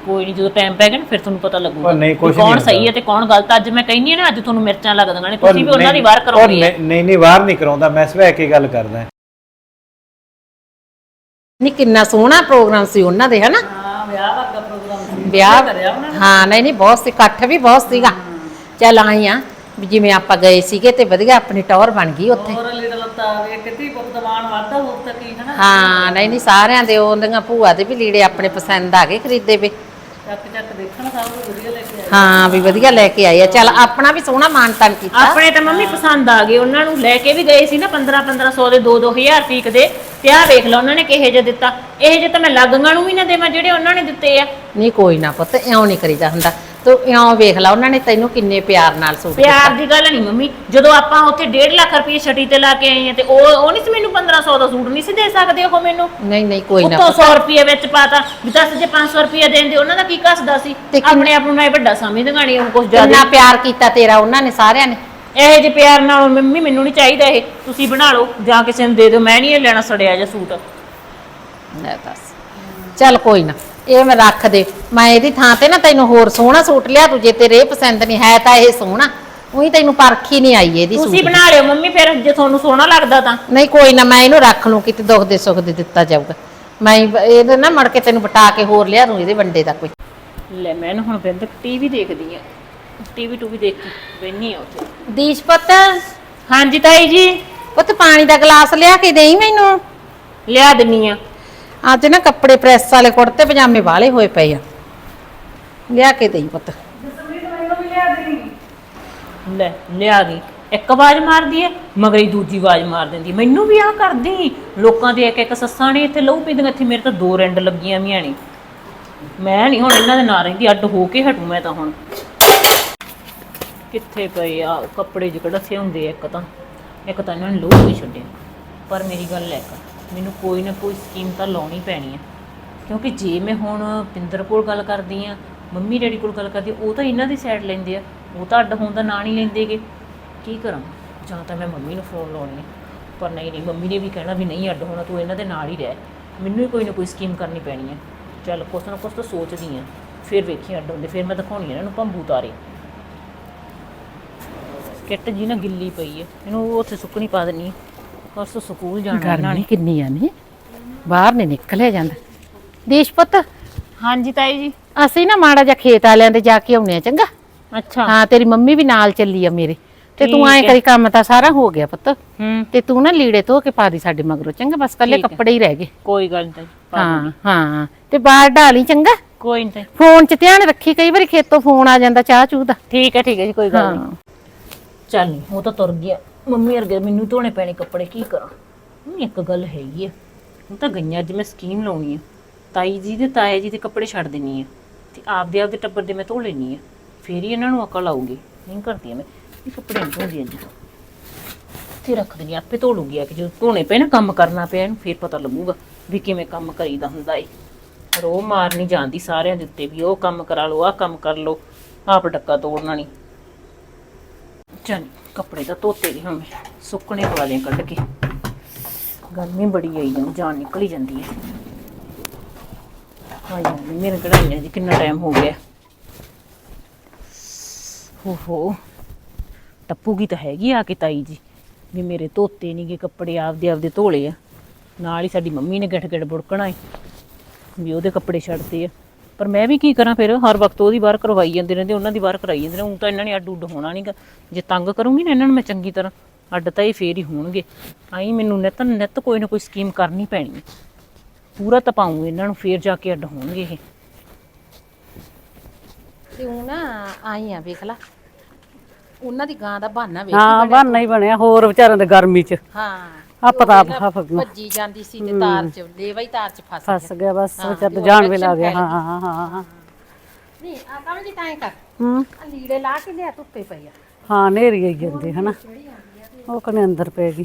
ਕੋਈ ਨਹੀਂ ਜਦੋਂ ਟਾਈਮ ਪੈ ਗਿਆ ਨਾ ਫਿਰ ਤੁਹਾਨੂੰ ਪਤਾ ਲੱਗੂਗਾ। ਉਹ ਨਹੀਂ, ਵੀ ਕੁਛ ਕੌਣ ਨਹੀਂ ਸਹੀ। ਹੈ ਤੇ ਕੌਣ ਗਲਤ ਅੱਜ ਮੈਂ ਕਹਿੰਦੀ ਹਾਂ ਨਾ ਅੱਜ ਤੁਹਾਨੂੰ ਮਿਰਚਾਂ ਲੱਗਦੀਆਂ ਨੇ। ਉਹ ਤੁਸੀਂ ਵੀ ਉਹਨਾਂ ਦੀ ਵਾਰ ਉਹ ਨਹੀਂ ਨਹੀਂ ਨਹੀਂ ਵਾਰ ਨਹੀਂ ਕਰਾਉਂਦਾ। ਮੈਂ ਸਵੈ ਕੇ ਗੱਲ ਕਰਦਾ। ਨਹੀਂ ਕਿੰਨਾ ਸੋਹਣਾ ਪ੍ਰੋਗਰਾਮ ਸੀ ਉਹਨਾਂ ਦੇ ਹਨਾ? ਹਾਂ ਵਿਆਹ ਵਰਗਾ ਪ੍ਰੋਗਰਾਮ ਸੀ। ਵਿਆਹ ਕਰਿਆ ਉਹਨਾਂ ਨੇ? ਹਾਂ ਨਹੀਂ ਨਹੀਂ ਬਹੁਤ ਸੀ। ਇਕੱਠ ਵੀ ਬਹੁਤ ਸੀਗਾ। ਚੱਲ ਆਈ ਆ ਵੀ ਜਿਵੇਂ ਆਪਾਂ ਗਏ ਸੀਗੇ ਤੇ ਵਧੀਆ ਆਪਣੀ ਟੌਰ ਬਣ ਗਈ ਉੱਥੇ। ਹੋਰ ਪੁੱਤ ਦਾ ਮਾਣ ਵਾਧਾ ਹੋਰ ਤਾਂ ਕੀ ਹਨਾ? ਹਾਂ ਨਹੀਂ ਨਹੀਂ ਸਾਰਿਆਂ ਦੇ ਉਹਦੀਆਂ ਭੂਆ ਦੇ ਵੀ ਲੀੜੇ ਆਪਣੇ ਪਸੰਦ ਆ ਗਏ ਖਰੀਦੇ ਵੇ। ਚੱਕ ਚੱਕ ਦੇਖਣ ਸਭ ਨੂੰ ਵਧੀਆ ਲੈ ਕੇ ਆਏ। ਹਾਂ ਵੀ ਵਧੀਆ ਲੈ ਕੇ ਆਏ ਆ। ਚੱਲ ਆਪਣਾ ਵੀ ਸੋਹਣਾ ਮਾਨ ਤਾਨ ਕੀਤਾ। ਆਪਣੇ ਤਾਂ ਮੰਮੀ ਪਸੰਦ ਆ ਗਏ। ਉਹਨਾਂ ਨੂੰ ਲੈ ਕੇ ਵੀ ਗਏ ਸੀ ਨਾ 15 1500 ਦੇ 2 2000 ਤੀਕ ਦੇ। ਤੇ ਆਹ ਵੇਖ ਲਓ ਉਹਨਾਂ ਨੇ ਕਿਹੇ ਜੇ ਦਿੱਤਾ। ਇਹ ਜੇ ਤਾਂ ਮੈਂ ਲੱਗਾਂ ਨੂੰ ਵੀ ਨਾ ਦੇਵਾਂ ਜਿਹੜੇ ਉਹਨਾਂ ਨੇ ਦਿੱਤੇ ਆ। ਨਹੀਂ ਕੋਈ ਨਾ ਪੁੱਤ ਇਉਂ ਨਹੀਂ ਕਰੀਦਾ ਹੁੰਦਾ। ਤੂੰ ਇਉਂ ਵੇਖ ਲਾ ਉਹਨਾਂ ਨੇ ਤੈਨੂੰ ਕਿੰਨੇ ਪਿਆਰ ਨਾਲ ਸੂਟ ਪਿਆਰ ਦੀ ਗੱਲ ਨਹੀਂ ਮੰਮੀ ਜਦੋਂ ਆਪਾਂ ਉੱਥੇ 1.5 ਲੱਖ ਰੁਪਏ ਛਟੀ ਤੇ ਲਾ ਕੇ ਆਏ ਆ ਤੇ ਉਹ ਉਹ ਨਹੀਂ ਸੀ ਮੈਨੂੰ 1500 ਦਾ ਸੂਟ ਨਹੀਂ ਸੀ ਦੇ ਸਕਦੇ ਉਹ ਮੈਨੂੰ? ਨਹੀਂ ਨਹੀਂ ਕੋਈ ਨਾ ਉੱਤੋਂ 100 ਰੁਪਏ ਵਿੱਚ ਪਾਤਾ ਵੀ ਦੱਸ ਜੇ 500 ਰੁਪਏ ਦੇਂਦੇ ਉਹਨਾਂ ਦਾ ਕੀ ਕੱਸਦਾ ਸੀ? ਤੇ ਕਿੰਨਾ- ਆਪਣੇ ਆਪ ਨੂੰ ਇਹ ਵੱਡਾ ਸਮਝਦੀਆਂ ਨਹੀਂ ਉਹ ਕੁਝ ਕਿੰਨਾ ਜ਼ਿਆਦਾ ਪਿਆਰ ਕੀਤਾ ਤੇਰਾ ਉਹਨਾਂ ਨੇ ਸਾਰਿਆਂ ਨੇ? ਇਹ ਜੇ ਪਿਆਰ ਨਾਲ ਮੰਮੀ ਮੈਨੂੰ ਨਹੀਂ ਚਾਹੀਦਾ ਇਹ ਤੁਸੀਂ ਬਣਾ ਲਓ ਜਾਂ ਕਿਸੇ ਨੂੰ ਦੇ ਦਿਓ ਮੈਂ ਨਹੀਂ ਇਹ ਲੈਣਾ ਸੜਿਆ ਜਿਹਾ ਸੂਟ। ਲੈ ਦੱਸ। ਚੱਲ ਕੋਈ ਨਾ। ਇਹ ਮੈਂ ਰੱਖ ਦੇ। ਮੈਂ ਇਹਦੀ ਥਾਂ ਤੇ ਨਾ ਤੈਨੂੰ ਹੋਰ ਸੋਹਣਾ ਸੂਟ ਲਿਆ ਤੂੰ ਜੇ ਤੇਰੇ ਇਹ ਪਸੰਦ ਨਹੀਂ ਹੈ ਤਾਂ ਇਹ ਸੋਹਣਾ। ਉਹੀ ਤੈਨੂੰ ਪਰਖ ਹੀ ਨਹੀਂ ਆਈ ਇਹਦੀ ਤੁਸੀਂ। ਬਣਾ ਲਿਓ ਮੰਮੀ ਫਿਰ ਜੇ ਤੁਹਾਨੂੰ ਸੋਹਣਾ ਲੱਗਦਾ ਤਾਂ। ਨਹੀਂ ਕੋਈ ਨਾ ਮੈਂ ਇਹਨੂੰ ਰੱਖ ਲੂੰ ਕਿਤੇ ਦੁੱਖ ਦੇ ਸੁੱਖ ਦੇ ਦਿੱਤਾ ਜਾਊਗਾ। ਮੈਂ ਇਹਦੇ ਨਾ ਮੜ ਕੇ ਤੈਨੂੰ ਬਟਾ ਕੇ ਹੋਰ ਲਿਆ ਦੂੰ ਇਹਦੇ ਵੰਡੇ ਦਾ ਕੋਈ। ਲੈ ਮੈਂ ਨਾ ਹੁਣ ਬਿੰਦ ਟੀਵੀ ਦੇਖਦੀ ਆ। ਟੀਵੀ ਟੂ ਵੀ ਦੇਖ ਕੇ ਬੈਣੀ ਆ ਉੱਥੇ। ਦੀਸ਼ ਪੁੱਤ। ਹਾਂਜੀ ਤਾਈ ਜੀ। ਪੁੱਤ ਪਾਣੀ ਦਾ ਗਲਾਸ ਲਿਆ ਕੇ ਦੇਈ ਮੈਨੂੰ? ਲਿਆ ਦਿੰਨੀ ਆ। ਅੱਜ ਨਾ ਕੱਪੜੇ ਪ੍ਰੈਸ ਵਾਲੇ ਕੁੜਤੇ ਪਜਾਮੇ ਵਾਲੇ ਹੋਏ ਪਏ ਆ। ਲਿਆ ਕੇ ਦੇਈ ਪੁੱਤ। ਲੈ, ਲਿਆ ਗਈ ਇੱਕ ਆਵਾਜ਼ ਮਾਰਦੀ ਹੈ ਮਗਰੀ ਦੂਜੀ ਆਵਾਜ਼ ਮਾਰ ਦਿੰਦੀ ਮੈਨੂੰ ਵੀ ਆ ਕਰਦੀ ਲੋਕਾਂ ਦੇ ਇੱਕ ਇੱਕ ਸੱਸਾਂ ਨੇ ਇੱਥੇ ਲਹੂ ਪੀਂਦੀਆਂ, ਇੱਥੇ ਮੇਰੇ ਤਾਂ ਦੋ ਰੈਂਡ ਲੱਗੀਆਂ ਵੀਆਂ ਨੇ। ਮੈਂ ਨਹੀਂ ਹੁਣ ਇਹਨਾਂ ਦੇ ਨਾਲ ਰਹਿੰਦੀ, ਅੱਡ ਹੋ ਕੇ ਹਟੂ ਮੈਂ ਤਾਂ ਹੁਣ। ਕਿੱਥੇ ਪਏ ਆ? ਕੱਪੜੇ ਜਿਹੜਾ ਸੇ ਹੁੰਦੇ ਆ, ਇੱਕ ਤਾਂ। ਇੱਕ ਤਾਂ ਇਹਨਾਂ ਨੇ ਲੋਹ ਹੀ ਛੱਡਿਆ। ਪਰ ਮੇਰੀ ਗੱਲ ਲੈ ਕਰ ਮੈਨੂੰ ਕੋਈ ਨਾ ਕੋਈ ਸਕੀਮ ਤਾਂ ਲਾਉਣੀ ਪੈਣੀ ਹੈ ਕਿਉਂਕਿ ਜੇ ਮੈਂ ਹੁਣ ਪਿੰਦਰ ਕੋਲ ਗੱਲ ਕਰਦੀ ਆ, ਮੰਮੀ ਡੈਡੀ ਕੋਲ ਗੱਲ ਕਰਦੀ ਉਹ ਤਾਂ ਇਹਨਾਂ ਦੀ ਸਾਈਡ ਲੈਂਦੇ ਆ, ਉਹ ਤਾਂ ਅੱਡ ਹੋਣ ਦਾ ਨਾਂ ਨਹੀਂ ਲੈਂਦੇਗੇ ਕੀ ਕਰਾਂ? ਜਾਂ ਤਾਂ ਮੈਂ ਮੰਮੀ ਨੂੰ ਫੋਨ ਲਾਉਣੀ ਪਰ ਨਹੀਂ ਨਹੀਂ, ਮੰਮੀ ਨੇ ਵੀ ਕਹਿਣਾ ਵੀ ਨਹੀਂ ਅੱਡ ਹੋਣਾ, ਤੂੰ ਇਹਨਾਂ ਦੇ ਨਾਲ ਹੀ ਰਹਿ। ਮੈਨੂੰ ਹੀ ਕੋਈ ਨਾ ਕੋਈ ਸਕੀਮ ਕਰਨੀ ਪੈਣੀ ਹੈ ਚੱਲ ਕੁਛ ਨਾ ਕੁਛ ਤਾਂ ਸੋਚਦੀ ਆ। ਫਿਰ ਵੇਖੀ ਅੱਡ ਹੁੰਦੇ, ਫਿਰ ਮੈਂ ਦਿਖਾਉਣੀ ਆ ਇਹਨਾਂ ਨੂੰ ਭੰਬੂ ਤਾਰੇ। ਕਿੱਟ ਜੀ ਨਾ ਗਿੱਲੀ ਪਈ ਹੈ ਇਹਨੂੰ ਉੱਥੇ ਸੁੱਕਣੀ ਪਾ ਦੇਣੀ ਪਰਸੋਂ ਸਕੂਲ ਜਾਣਾ ਇਹਨਾਂ ਗਰਮੀ। ਨੇ ਕਿੰਨੀ ਆ ਨੇ। ਬਾਹਰ ਨਹੀਂ ਨਿਕਲਿਆ ਜਾਂਦਾ। ਦੇਸ਼ ਪੁੱਤ। ਹਾਂਜੀ ਤਾਈ ਜੀ। ਅਸੀਂ ਨਾ ਮਾੜਾ ਜਿਹਾ ਖੇਤ ਵਾਲਿਆਂ ਦੇ ਜਾ ਕੇ ਆਉਣੇ ਆ ਚੰਗਾ। ਅੱਛਾ। ਹਾਂ ਤੇਰੀ ਮੰਮੀ ਵੀ ਨਾਲ ਚੱਲੀ ਆ ਮੇਰੇ। ਤੇ ਤੂੰ ਐਂ। ਕਰੀ ਕੰਮ ਤਾਂ ਸਾਰਾ ਹੋ ਗਿਆ ਪੁੱਤ। ਹੂੰ। ਤੇ ਤੂੰ ਨਾ ਲੀੜੇ ਧੋ ਕੇ ਪਾ ਦੀ ਸਾਡੇ ਮਗਰੋਂ ਚੰਗਾ ਬਸ ਕੱਲੇ ਠੀਕ। ਕੱਪੜੇ ਹੀ ਰਹਿ ਗਏ। ਕੋਈ ਗੱਲ ਨਹੀਂ ਤਾਈ ਪਾ ਹਾਂ ਦੂੰਗੀ। ਹਾਂ ਤੇ ਬਾਹਰ ਢਾਲੀ ਚੰਗਾ। ਕੋਈ ਨਹੀਂ ਤਾਈ। ਫੋਨ 'ਚ ਧਿਆਨ ਰੱਖੀ ਕਈ ਵਾਰੀ ਖੇਤੋਂ ਫੋਨ ਆ ਜਾਂਦਾ ਚਾਹ ਚੂਹ ਦਾ। ਠੀਕ ਹੈ ਠੀਕ ਹੈ ਜੀ ਕੋਈ ਗੱਲ ਨਹੀਂ ਚੱਲ ਉਹ ਤਾਂ ਤੁਰ ਗਿਆ। ਮੰਮੀ ਅਰਗੇ ਮੈਨੂੰ ਧੋਣੇ ਪੈਣੇ ਕੱਪੜੇ ਕੀ ਕਰਾਂ? ਮੰਮੀ ਇੱਕ ਗੱਲ ਹੈਗੀ ਆ। ਹੁਣ ਤਾਂ ਗਈਆਂ ਅੱਜ ਮੈਂ ਸਕੀਮ ਲਾਉਣੀ ਆ। ਤਾਈ ਜੀ ਦੇ ਤਾਏ ਜੀ ਦੇ ਕੱਪੜੇ ਛੱਡ ਦੇਣੀ ਆ ਤੇ ਆਪਦੇ ਆਪਦੇ ਟੱਬਰ ਦੇ ਮੈਂ ਧੋ ਲੈਣੀ ਆ। ਫੇਰ ਹੀ ਇਹਨਾਂ ਨੂੰ ਅਕਲ ਆਊਗੀ। ਨਹੀਂ ਕਰਦੀ ਆ ਮੈਂ। ਇਹ ਕੱਪੜੇ ਨਹੀਂ ਧੋਂਦੀ ਅੱਜ ਤੇ ਰੱਖ ਦਿੰਦੀ ਆ, ਆਪੇ ਧੋ ਲੂਗੀ ਆ ਕਿ। ਜਦੋਂ ਧੋਣੇ ਪਏ ਨਾ ਕੰਮ ਕਰਨਾ ਪਿਆ ਇਹਨੂੰ ਫੇਰ ਪਤਾ ਲੱਗੂਗਾ ਵੀ ਕਿਵੇਂ ਕੰਮ ਕਰੀਦਾ ਹੁੰਦਾ ਏ। ਰੋ ਮਾਰ ਨਹੀਂ ਜਾਂਦੀ ਸਾਰਿਆਂ ਦੇ ਉੱਤੇ ਵੀ ਉਹ ਕੰਮ ਕਰਾ ਲਓ ਆਹ ਕੰਮ ਕਰ ਲਓ ਆਪ ਡੱਕਾ ਤੋੜਨਾ ਨਹੀਂ ਚੱਲ ਕੱਪੜੇ ਤਾਂ ਧੋਤੇ ਗਏ ਹੁਣ। ਮੈਂ ਸੁੱਕਣੇ ਪਾ ਲਿਆ ਕੱਢ ਕੇ। ਗਰਮੀ ਬੜੀ ਆਈ ਜਾਂਦੀ, ਜਾਨ ਨਿਕਲੀ ਜਾਂਦੀ ਹੈ। ਆਈ ਜਾਂਦੀ, ਮੇਰੇ ਕਢਾਈਆਂ ਜੀ ਕਿੰਨਾ ਟਾਈਮ ਹੋ ਗਿਆ। ਹੋ ਹੋ ਟੱਪੂਗੀ ਤਾਂ ਹੈਗੀ ਆ ਕੇ ਤਾਈ ਜੀ, ਵੀ ਮੇਰੇ ਧੋਤੇ ਨਹੀਂਗੇ ਕੱਪੜੇ, ਆਪਦੇ ਆਪਦੇ ਧੋਲੇ ਆ। ਨਾਲ ਹੀ ਸਾਡੀ ਮੰਮੀ ਨੇ ਗਿੱਠ ਗਿੱਠ ਬੁੜਕਣਾ ਏ, ਵੀ ਉਹਦੇ ਕੱਪੜੇ ਛੱਡਦੇ ਆ। ਪਰ ਮੈਂ ਵੀ ਕੀ ਕਰਾਂ ਫਿਰ? ਹਰ ਵਕਤ ਉਹਦੀ ਬਾਹਰ ਕਰਵਾਈ ਜਾਂਦੇ ਰਹਿੰਦੇ ਉਹਨਾਂ ਦੀ ਬਾਹਰ ਕਰਾਈ ਜਾਂਦੇ ਨੇ ਹੁਣ ਤਾਂ ਇਹਨਾਂ ਨੇ ਅੱਡ ਉੱਡ ਹੋਣਾ ਨਹੀਂਗਾ ਜੇ ਤੰਗ ਕਰੂੰਗੀ ਨਾ ਇਹਨਾਂ ਨੂੰ ਮੈਂ ਚੰਗੀ ਤਰ੍ਹਾਂ ਅੱਡ ਤਾਂ ਇਹ ਫੇਰ ਹੀ ਹੋਣਗੇ। ਆਈ ਮੈਨੂੰ ਨਿੱਤ ਨਿੱਤ ਕੋਈ ਨਾ ਕੋਈ ਸਕੀਮ ਕਰਨੀ ਪੈਣੀ ਹੈ। ਪੂਰਾ ਤਪਾਉਂ ਇਹਨਾਂ ਨੂੰ ਫੇਰ ਜਾ ਕੇ ਅੱਡ ਹੋਣਗੇ ਇਹ। ਤੇ ਉਹ ਨਾ ਆਈ ਆ ਵੇਖ ਲਾ। ਉਹਨਾਂ ਦੀ ਗਾਂ ਦਾ ਬਹਾਨਾ ਵੇਖ ਹਾਂ ਬਹਾਨਾ ਹੀ ਬਣਿਆ ਹੋਰ ਵਿਚਾਰਿਆਂ ਦੇ ਗਰਮੀ 'ਚ। ਹਾਂ। ਆ ਪਤਾ ਆਪ ਭੱਜੀ ਜਾਂਦੀ ਸੀ ਤੇ ਤਾਰ ਚ ਲੇਵਾ ਹੀ ਤਾਰ ਚ ਫਸ ਫਸ ਗਿਆ ਬਸ ਵਿਚਾਰ ਜਾਨ ਵੀ ਲੱਗ ਗਿਆ। ਹਾਂ ਹਾਂ ਹਾਂ ਹਾਂ। ਨਹੀਂ ਆ ਕਮਲ ਜੀ ਤਾਂ ਕਰ? ਹੂੰ। ਆ ਲੀੜੇ ਲਾ ਕੇ ਲਿਆ ਧੁੱਪੇ ਪਈ ਆ। ਹਾਂ ਨੇਰੀ ਆਈ ਜਾਂਦੀ ਹਨਾ। ਉਹ ਕਨੇ ਅੰਦਰ ਪੈ ਗਈ।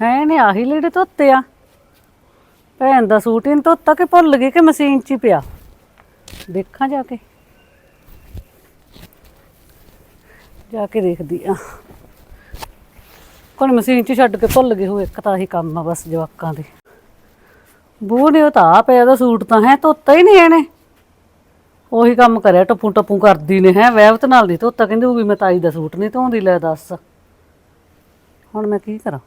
ਹੈ ਨੇ ਆਹੀ ਲੀੜੇ ਧੋਤੇ ਆ। ਭੈਣ ਦਾ ਸੂਟ ਹੀ ਨੀ ਧੋਤਾ ਕਿ ਭੁੱਲ ਗਈ ਕਿ ਮਸ਼ੀਨ 'ਚ ਹੀ ਪਿਆ। ਦੇਖਾਂ ਜਾ ਕੇ। ਜਾ ਕੇ ਦੇਖਦੀ ਆ। ਕੋਈ ਮਸ਼ੀਨ 'ਚ ਛੱਡ ਕੇ ਭੁੱਲ ਗਏ ਹੋ ਇੱਕ ਤਾਂ ਹੀ ਕੰਮ ਆ ਬਸ ਜਵਾਕਾਂ ਦੇ। ਬੂਹ ਨੇ ਉਹ ਤਾਂ ਆ ਪਿਆ ਦਾ ਸੂਟ ਤਾਂ ਹੈ ਧੋਤਾ ਹੀ ਨਹੀਂ ਇਹਨੇ। ਉਹੀ ਕੰਮ ਕਰਿਆ ਟਪੂ ਟਪੂ ਕਰਦੀ ਨੇ ਹੈ ਵਹਿਬਤ ਨਾਲ ਨਹੀਂ ਧੋਤਾ ਕਹਿੰਦੀ ਉਹ ਵੀ ਮੈਂ ਤਾਈ ਦਾ ਸੂਟ ਨਹੀਂ ਧੋਂਦੀ ਲੈ ਦੱਸ। ਹੁਣ ਮੈਂ ਕੀ ਕਰਾਂ?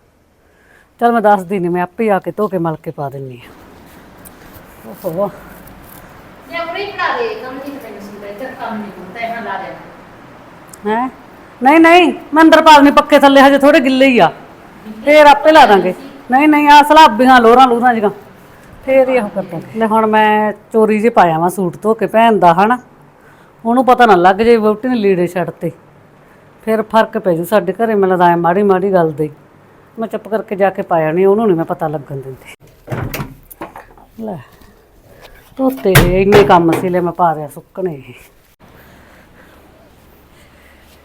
ਚਲ ਮੈਂ ਦੱਸਦੀ ਨਹੀਂ ਮੈਂ ਆਪੇ ਆ ਕੇ ਧੋ ਕੇ ਮਲ ਕੇ ਪਾ ਦਿੰਨੀ ਆ। ਓਹੋ। ਜੇ ਉਰੇ ਫੜਾ ਦੇ ਕਮਲ ਜੀ ਤੈਨੂੰ ਸੂਟ ਇੱਧਰ ਕੰਮ ਨਹੀਂ ਹੁੰਦਾ ਇਹਨਾਂ ਲਾ ਦੇ ਹੈ? ਨਹੀਂ ਨਹੀਂ, ਮੈਂ ਅੰਦਰ ਪਾ ਪੱਕੇ ਥੱਲੇ ਹਜੇ ਥੋੜੇ ਗਿੱਲੇ ਹੀ ਆ। ਫੇਰ ਆਪੇ ਲਾ ਦਾਂਗੇ। ਨਹੀਂ ਨਹੀਂ ਆ ਸਲਾਬੀਆਂ ਲੋਰਾਂ ਲੂਰਾਂ ਜਿਹਾ ਫੇਰ ਹੀ ਉਹ ਕਰ ਦਾਂਗੇ। ਲੈ ਹੁਣ ਮੈਂ ਚੋਰੀ ਜੇ ਪਾਇਆ ਵਾਂ ਸੂਟ ਧੋ ਕੇ ਭੈਣ ਦਾ, ਹਨਾ? ਉਹਨੂੰ ਪਤਾ ਨਾ ਲੱਗ ਜੇ ਵੋਟੀ ਨੇ ਲੀੜੇ ਛੱਡ ਤੇ। ਫਿਰ ਫ਼ਰਕ ਪੈ ਜੂ ਸਾਡੇ ਘਰੇ ਮੈਨੂੰ ਲੱਗਦਾ ਮਾੜੀ ਮਾੜੀ ਗੱਲ ਦੇ। ਮੈਂ ਚੁੱਪ ਕਰਕੇ ਜਾ ਕੇ ਪਾਇਆ ਨਹੀਂ ਉਹਨੂੰ ਨਹੀਂ ਮੈਂ ਪਤਾ ਲੱਗਣ ਦਿੰਦੀ। ਲੈ, ਧੋਤੇ ਇੰਨੇ ਕੰਮ ਸੀ ਲੈ ਮੈਂ ਪਾ ਦਿਆ ਸੁੱਕਣੇ। ਇਹ